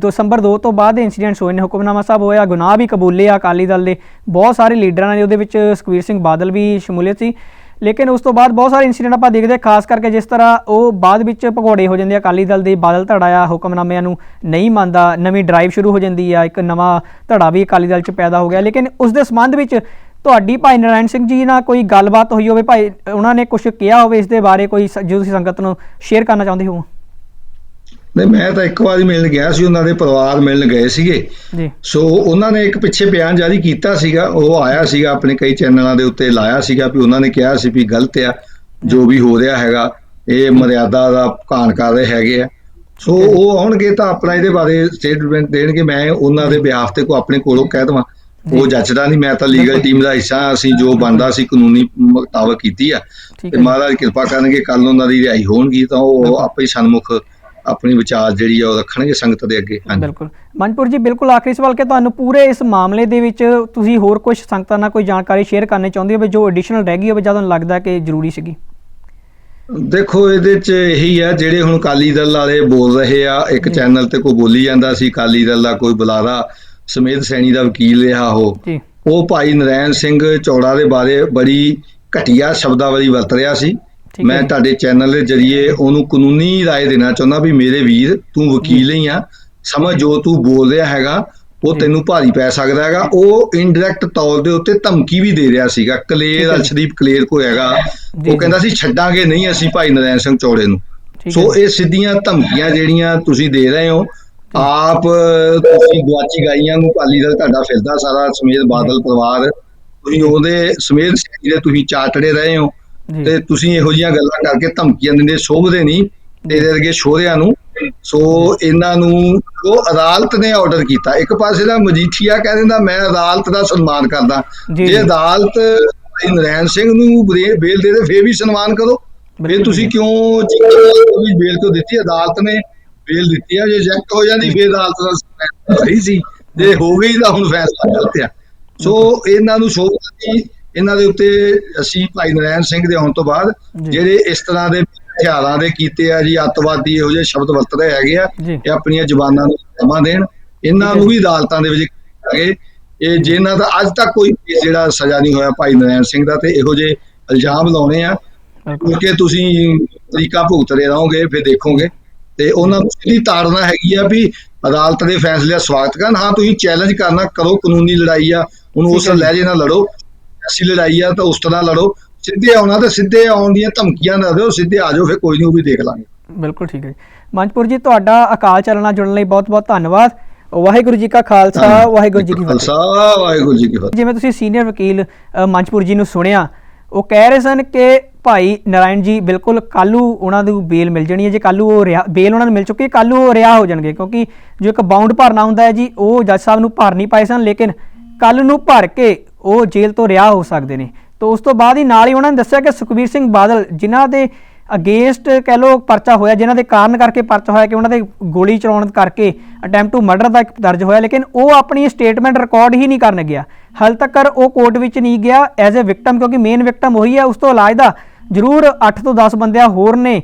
ਦਸੰਬਰ 2 ਤੋਂ ਬਾਅਦ ਇਨਸੀਡੈਂਟਸ ਹੋਏ ਨੇ ਹੁਕਮਨਾਮਾ ਸਾਹਿਬ ਹੋਇਆ ਗੁਨਾਹ ਵੀ ਕਬੂਲੇ ਆ ਅਕਾਲੀ ਦਲ ਦੇ। ਬਹੁਤ ਸਾਰੇ ਲੀਡਰਾਂ ਨੇ ਉਹਦੇ ਵਿੱਚ ਸੁਖਵੀਰ ਸਿੰਘ ਬਾਦਲ ਵੀ ਸ਼ਮੂਲੀਅਤ ਸੀ। ਲੇਕਿਨ ਉਸ ਤੋਂ ਬਾਅਦ ਬਹੁਤ ਸਾਰੇ ਇਨਸੀਡੈਂਟ ਆਪਾਂ ਦੇਖਦੇ ਖਾਸ ਕਰਕੇ ਜਿਸ ਤਰ੍ਹਾਂ ਉਹ ਬਾਅਦ ਵਿੱਚ ਭਗੌੜੇ ਹੋ ਜਾਂਦੇ ਆ ਅਕਾਲੀ ਦਲ ਦੇ ਬਾਦਲ ਧੜਾ ਆ ਹੁਕਮਨਾਮਿਆਂ ਨੂੰ ਨਹੀਂ ਮੰਨਦਾ ਨਵੀਂ ਡਰਾਈਵ ਸ਼ੁਰੂ ਹੋ ਜਾਂਦੀ ਆ ਇੱਕ ਨਵਾਂ ਧੜਾ ਵੀ ਅਕਾਲੀ ਦਲ 'ਚ ਪੈਦਾ ਹੋ ਗਿਆ। ਲੇਕਿਨ ਉਸ ਦੇ ਸੰਬੰਧ ਵਿੱਚ ਤੁਹਾਡੀ ਭਾਈ ਨਾਰਾਇਣ ਸਿੰਘ ਜੀ ਨਾਲ ਕੋਈ ਗੱਲਬਾਤ ਹੋਈ ਹੋਵੇ ਭਾਈ ਉਹਨਾਂ ਨੇ ਕੁਝ ਕਿਹਾ ਹੋਵੇ ਇਸ ਦੇ ਬਾਰੇ ਕੋਈ ਜੋ ਤੁਸੀਂ ਸੰਗਤ ਨੂੰ ਸ਼ੇਅਰ ਕਰਨਾ ਚਾਹੁੰਦੇ ਹੋ? ਨਹੀਂ ਮੈਂ ਤਾਂ ਇੱਕ ਵਾਰੀ ਮਿਲਣ ਗਿਆ ਸੀ ਉਹਨਾਂ ਦੇ ਪਰਿਵਾਰ ਮਿਲਣ ਗਏ ਸੀਗੇ। ਜੀ। ਸੋ ਉਹਨਾਂ ਨੇ ਇੱਕ ਪਿੱਛੇ ਬਿਆਨ ਜਾਰੀ ਕੀਤਾ ਸੀਗਾ ਉਹ ਆਇਆ ਸੀਗਾ ਆਪਣੇ ਕਈ ਚੈਨਲਾਂ ਦੇ ਉੱਤੇ ਲਾਇਆ ਸੀਗਾ ਵੀ ਉਹਨਾਂ ਨੇ ਕਿਹਾ ਸੀ ਵੀ ਗਲਤ ਆ ਜੋ ਵੀ ਹੋ ਰਿਹਾ ਹੈਗਾ ਇਹ ਮਰਿਆਦਾ ਦਾ ਘਾਣ ਕਰ ਰਹੇ ਹੈਗੇ ਆ। ਸੋ। ਉਹ ਆਉਣਗੇ ਤਾਂ ਆਪਣਾ ਇਹਦੇ ਬਾਰੇ ਸਟੇਟਮੈਂਟ ਦੇਣਗੇ ਮੈਂ ਉਹਨਾਂ ਦੇ ਬਿਹਾਫ ਤੇ ਕੋ ਆਪਣੇ ਕੋਲੋਂ ਕਹਿ ਦਵਾਂ। ਉਹ। ਜੱਜਦਾ ਨਹੀਂ ਮੈਂ ਤਾਂ ਲੀਗਲ। ਟੀਮ ਦਾ ਹਿੱਸਾ ਅਸੀਂ ਜੋ ਬਣਦਾ ਸੀ ਕਾਨੂੰਨੀ ਮੁਤਾਬਕ ਕੀਤੀ ਆ ਤੇ। ਮਹਾਰਾਜ ਕਿਰਪਾ ਕਰਨਗੇ ਕੱਲ ਉਹਨਾਂ ਦੀ ਰਿਹਾਈ ਹੋਣਗੀ ਤਾਂ ਉਹ। ਆਪੇ ਸਨਮੁਖ ਆਪਣੀ ਵਿਚਾਰ ਜਿਹੜੀ ਆ ਉਹ ਰੱਖਣਗੇ ਸੰਗਤ ਦੇ ਅੱਗੇ ਹਾਂਜੀ ਬਿਲਕੁਲ ਮਨਪੁਰ ਜੀ ਬਿਲਕੁਲ ਆਖਰੀ ਸਵਾਲ ਕਿ ਤੁਹਾਨੂੰ ਪੂਰੇ ਇਸ ਮਾਮਲੇ ਦੇ ਵਿੱਚ ਤੁਸੀਂ ਹੋਰ ਕੁਝ ਸੰਗਤਾਂ ਨਾਲ ਕੋਈ ਜਾਣਕਾਰੀ ਸ਼ੇਅਰ ਕਰਨੀ ਚਾਹੁੰਦੇ ਹੋ ਜੋ ਐਡੀਸ਼ਨਲ ਰਹਿ ਗਈ ਹੋਵੇ ਜਾਂ ਤੁਹਾਨੂੰ ਲੱਗਦਾ ਕਿ ਜ਼ਰੂਰੀ ਸੀਗੀ ਦੇਖੋ ਇਹਦੇ ਚ ਇਹੀ ਆ ਜਿਹੜੇ ਹੁਣ ਅਕਾਲੀ ਦਲ ਵਾਲੇ ਬੋਲ ਰਹੇ ਆ ਇੱਕ। ਚੈਨਲ ਤੇ ਕੋਈ ਬੋਲੀ ਜਾਂਦਾ ਸੀ ਅਕਾਲੀ ਦਲ ਦਾ ਕੋਈ ਬੁਲਾਰਾ ਸਮੇਤ ਸੈਣੀ ਦਾ ਵਕੀਲ ਰਿਹਾ ਉਹ। ਉਹ ਭਾਈ ਨਰੈਣ ਸਿੰਘ ਚੌੜਾ ਦੇ ਬਾਰੇ ਬੜੀ ਘਟੀਆ ਸ਼ਬਦਾਵਲੀ ਵਰਤ ਰਿਹਾ ਸੀ। ਮੈਂ। ਤੁਹਾਡੇ ਚੈਨਲ ਦੇ ਜਰੀਏ ਉਹਨੂੰ ਕਾਨੂੰਨੀ ਰਾਏ ਦੇਣਾ ਚਾਹੁੰਦਾ ਵੀ ਮੇਰੇ ਵੀਰ ਤੂੰ ਵਕੀਲ ਹੀ ਆ ਸਮਝ ਜੋ ਤੂੰ ਬੋਲ ਰਿਹਾ ਹੈਗਾ ਉਹ। ਤੈਨੂੰ ਭਾਰੀ ਪੈ ਸਕਦਾ ਹੈਗਾ। ਉਹ ਇਨਡਾਇਰੈਕਟ ਤੌਰ ਦੇ ਉੱਤੇ ਧਮਕੀ ਵੀ ਦੇ ਰਿਹਾ ਸੀਗਾ। ਕਲੇਰ। ਅਰਸ਼ਦੀਪ ਕਲੇਰ ਕੋ ਹੈਗਾ। ਉਹ ਕਹਿੰਦਾ ਸੀ ਛੱਡਾਂਗੇ ਨਹੀਂ ਅਸੀਂ ਭਾਈ ਨਰੈਣ ਸਿੰਘ ਚੌੜੇ ਨੂੰ। ਸੋ ਇਹ ਸਿੱਧੀਆਂ ਧਮਕੀਆਂ ਜਿਹੜੀਆਂ ਤੁਸੀਂ ਦੇ ਰਹੇ ਹੋ ਆਪ ਤੁਸੀਂ ਗੁਆਚੀ ਗਾਈਆਂ ਨੂੰ ਅਕਾਲੀ ਦਲ ਤੁਹਾਡਾ ਫਿਰਦਾ ਸਾਰਾ ਸਮੇਤ ਬਾਦਲ ਪਰਿਵਾਰ ਤੁਸੀਂ ਉਹਦੇ ਸਮੇਤ ਜਿਹੜੇ ਤੁਸੀਂ ਚਾਟੜੇ ਰਹੇ ਹੋ ਤੇ ਤੁਸੀਂ ਇਹੋ ਜਿਹੀਆਂ ਗੱਲਾਂ ਕਰਕੇ ਧਮਕੀਆਂ ਦਿੰਦੇ ਸ਼ੋਭਦੇ ਨਹੀਂ ਤੇਰੇ ਵਰਗੇ ਸ਼ੋਹਰਿਆਂ ਨੂੰ। ਸੋ ਇਹਨਾਂ ਨੂੰ ਉਹ ਅਦਾਲਤ ਨੇ ਆਰਡਰ ਕੀਤਾ। ਇੱਕ ਪਾਸੇ ਦਾ ਮਜੀਠੀਆ ਕਹਿ ਦਿੰਦਾ ਮੈਂ ਅਦਾਲਤ ਦਾ ਸਨਮਾਨ ਕਰਦਾ। ਜੀ। ਅਦਾਲਤ ਭਾਈ ਨਰੈਣ ਸਿੰਘ ਨੂੰ ਬੇਲ ਦੇ ਦੇ ਫੇਰ ਵੀ ਸਨਮਾਨ ਕਰੋ। ਫਿਰ ਤੁਸੀਂ। ਕਿਉਂ ਬੇਲ ਕਿਉਂ ਦਿੱਤੀ? ਅਦਾਲਤ ਨੇ ਬੇਲ ਦਿੱਤੀ ਆ ਜੇ ਰਿਜੈਕਟ ਹੋ ਜਾਂਦੀ ਫਿਰ ਅਦਾਲਤ ਦਾ ਸਹੀ ਸੀ। ਜੇ ਹੋ ਗਈ ਤਾਂ ਹੁਣ ਫੈਸਲਾ ਗਲਤ ਆ। ਸੋ ਇਹਨਾਂ ਨੂੰ ਸੋਚ ਦੀ ਇਹਨਾਂ ਦੇ ਉੱਤੇ ਅਸੀਂ ਭਾਈ ਨਰੈਣ ਸਿੰਘ ਦੇ ਆਉਣ ਤੋਂ ਬਾਅਦ। ਜਿਹੜੇ ਇਸ ਤਰ੍ਹਾਂ ਦੇ ਹਥਿਆਰਾਂ ਦੇ ਕੀਤੇ ਆ ਜੀ ਅੱਤਵਾਦੀ ਇਹੋ ਜਿਹੇ ਸ਼ਬਦ ਵਰਤਦੇ ਹੈਗੇ ਆ ਇਹ ਆਪਣੀਆਂ ਜ਼ੁਬਾਨਾਂ ਨੂੰ ਸਮਾਂ ਦੇਣ। ਇਹਨਾਂ ਨੂੰ ਵੀ ਅਦਾਲਤਾਂ ਦੇ ਵਿੱਚ ਹੈਗੇ ਇਹ ਜਿਨ੍ਹਾਂ ਦਾ ਅੱਜ ਤੱਕ ਕੋਈ ਜਿਹੜਾ ਸਜ਼ਾ ਨਹੀਂ ਹੋਇਆ ਭਾਈ ਨਰੈਣ ਸਿੰਘ ਦਾ ਤੇ ਇਹੋ ਜਿਹੇ ਇਲਜ਼ਾਮ ਲਾਉਣੇ ਆ। ਕਿਉਂਕਿ ਤੁਸੀਂ ਤਰੀਕਾ ਭੁਗਤਦੇ ਰਹੋਗੇ ਫਿਰ ਦੇਖੋਗੇ। ਤੇ ਉਹਨਾਂ ਨੂੰ ਸਿੱਧੀ ਤਾੜਨਾ ਹੈਗੀ ਆ ਵੀ ਅਦਾਲਤ ਦੇ ਫੈਸਲੇ ਦਾ ਸਵਾਗਤ ਕਰਨ। ਹਾਂ ਤੁਸੀਂ ਚੈਲੰਜ ਕਰਨਾ ਕਰੋ ਕਾਨੂੰਨੀ ਲੜਾਈ ਆ ਉਹਨੂੰ ਉਸ। ਲਹਿਜੇ ਨਾਲ ਲੜੋ। ਐਸੀ ਲੜਾਈ ਆ ਤਾਂ ਉਸ ਤਰ੍ਹਾਂ ਲੜੋ। ਸਿੱਧੇ ਆਉਣਾ ਤੇ ਸਿੱਧੇ ਆਉਣ ਦੀਆਂ ਧਮਕੀਆਂ ਨਾ ਦਿਓ ਸਿੱਧੇ ਆ ਜਾਓ ਫਿਰ ਕੋਈ ਨਹੀਂ ਉਹ ਵੀ ਦੇਖ ਲਾਂਗੇ। ਬਿਲਕੁਲ ਠੀਕ ਹੈ ਜੀ। ਮਨਪੁਰ ਜੀ ਤੁਹਾਡਾ ਅਕਾਲ ਚਰਨ ਨਾਲ ਜੁੜਨ ਲਈ ਬਹੁਤ ਬਹੁਤ ਧੰਨਵਾਦ। ਵਾਹਿਗੁਰੂ ਜੀ ਕਾ ਖਾਲਸਾ ਵਾਹਿਗੁਰੂ ਜੀ ਕੀ ਫਤਿਹ। ਖਾਲਸਾ ਵਾਹਿਗੁਰੂ ਜੀ ਕੀ ਫਤਿਹ। ਜਿਵੇਂ ਤੁਸੀਂ ਸੀਨੀਅਰ ਵਕੀਲ ਅ, ਮੰਚਪੁਰ ਜੀ ਨੂੰ ਸੁਣਿਆ ਉਹ ਕਹਿ ਰਹੇ ਸਨ ਕਿ ਭਾਈ ਨਾਰਾਇਣ ਜੀ, ਬਿਲਕੁਲ ਕੱਲੂ ਉਹਨਾਂ ਨੂੰ ਬੇਲ ਮਿਲ ਜਾਣੀ ਹੈ। ਜੇ ਕੱਲੂ ਉਹ ਰਿਹਾ, ਬੇਲ ਉਹਨਾਂ ਨੂੰ ਮਿਲ ਚੁੱਕੀ ਹੈ ਕੱਲੂ ਉਹ ਰਿਹਾ ਹੋ ਜਾਣਗੇ। ਕਿਉਂਕਿ ਜੋ ਇੱਕ ਬਾਉਂਡ ਭਰਨਾ ਹੁੰਦਾ ਹੈ ਜੀ, ਉਹ ਜੱਜ ਸਾਹਿਬ ਨੂੰ ਭਰ ਨਹੀਂ ਪਾਏ ਸਨ, ਲੇਕਿਨ ਕੱਲ ਨੂੰ ਭਰ ਕੇ ਉਹ ਜੇਲ੍ਹ ਤੋਂ ਰਿਹਾ ਹੋ ਸਕਦੇ ਨੇ। ਤੋਂ ਉਸ ਤੋਂ ਬਾਅਦ ਹੀ ਨਾਲ ਹੀ ਉਹਨਾਂ ਨੇ ਦੱਸਿਆ ਕਿ ਸੁਖਬੀਰ ਸਿੰਘ ਬਾਦਲ, ਜਿਨ੍ਹਾਂ ਦੇ ਅਗੇਂਸਟ ਕਹਿ ਲੋ ਪਰਚਾ ਹੋਇਆ, ਜਿਨ੍ਹਾਂ ਦੇ ਕਾਰਨ ਕਰਕੇ ਪਰਚਾ ਹੋਇਆ ਕਿ ਉਹਨਾਂ ਦੇ ਗੋਲੀ ਚਲਾਉਣ ਕਰਕੇ ਅਟੈਂਪਟ ਟੂ ਮਰਡਰ ਦਾ ਇੱਕ ਦਰਜ ਹੋਇਆ, ਲੇਕਿਨ ਉਹ ਆਪਣੀ ਸਟੇਟਮੈਂਟ ਰਿਕਾਰਡ ਹੀ ਨਹੀਂ ਕਰਨ ਗਿਆ। ਹਾਲ ਤੱਕ ਉਹ ਕੋਰਟ ਵਿੱਚ ਨਹੀਂ ਗਿਆ ਐਜ਼ ਅ ਵਿਕਟਮ ਕਿਉਂਕਿ ਮੇਨ ਵਿਕਟਮ ਉਹੀ ਹੈ, ਉਸ ਤੋਂ ਇਲਾਜ ਦਾ ਜ਼ਰੂਰ 8 ਤੋਂ 10 ਬੰਦਿਆਂ ਹੋਰ ਨੇ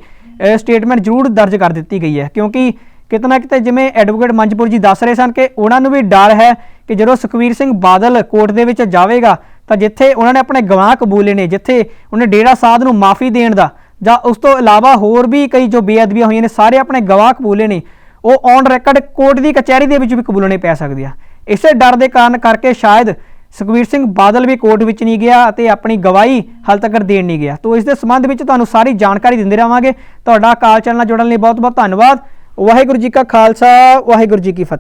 ਸਟੇਟਮੈਂਟ ਜ਼ਰੂਰ ਦਰਜ ਕਰ ਦਿੱਤੀ ਗਈ ਹੈ, ਕਿਉਂਕਿ ਕਿਤਨਾ ਕਿਤੇ ਜਿਵੇਂ ਐਡਵੋਕੇਟ ਮੰਜਪੁਰ ਜੀ ਦੱਸ ਰਹੇ ਸਨ ਕਿ ਉਹਨਾਂ ਨੂੰ ਵੀ ਡਰ ਹੈ ਕਿ ਜਦੋਂ ਸੁਖਵੀਰ ਸਿੰਘ ਬਾਦਲ ਕੋਰਟ ਦੇ ਵਿੱਚ ਜਾਵੇਗਾ, ਤਾਂ ਜਿੱਥੇ ਉਹਨਾਂ ਨੇ ਆਪਣੇ ਗਵਾਹ ਕਬੂਲੇ ਨੇ, ਜਿੱਥੇ ਉਹਨੇ ਡੇਰਾ ਸਾਧ ਨੂੰ ਮਾਫੀ ਦੇਣ ਦਾ, ਜਾਂ ਉਸ ਤੋਂ ਇਲਾਵਾ ਹੋਰ ਵੀ ਕਈ ਜੋ ਬੇਅਦਬੀਆਂ ਹੋਈਆਂ ਨੇ, ਸਾਰੇ ਆਪਣੇ ਗਵਾਹ ਕਬੂਲੇ ਨੇ, ਉਹ ਔਨ ਰੈਕੋਰਡ ਕੋਰਟ ਦੀ ਕਚਹਿਰੀ ਦੇ ਵਿੱਚ ਵੀ ਕਬੂਲਣੇ ਪੈ ਸਕਦੇ ਆ। ਇਸੇ ਡਰ ਦੇ ਕਾਰਨ ਕਰਕੇ ਸ਼ਾਇਦ ਸੁਖਬੀਰ ਸਿੰਘ ਬਾਦਲ ਵੀ ਕੋਰਟ ਵਿੱਚ ਨਹੀਂ ਗਿਆ ਅਤੇ ਆਪਣੀ ਗਵਾਹੀ ਹਾਲ ਤੱਕ ਦੇਣ ਨਹੀਂ ਗਿਆ। ਤੋਂ ਇਸ ਦੇ ਸੰਬੰਧ ਵਿੱਚ ਤੁਹਾਨੂੰ ਸਾਰੀ ਜਾਣਕਾਰੀ ਦਿੰਦੇ ਰਹਾਂਗੇ। ਤੁਹਾਡਾ ਕਾਲ ਚੈਨਲ ਨਾਲ ਜੁੜਨ ਲਈ ਬਹੁਤ ਬਹੁਤ ਧੰਨਵਾਦ। ਵਾਹਿਗੁਰੂ ਜੀ ਕਾ ਖਾਲਸਾ, ਵਾਹਿਗੁਰੂ ਜੀ ਕੀ ਫਤਿਹ।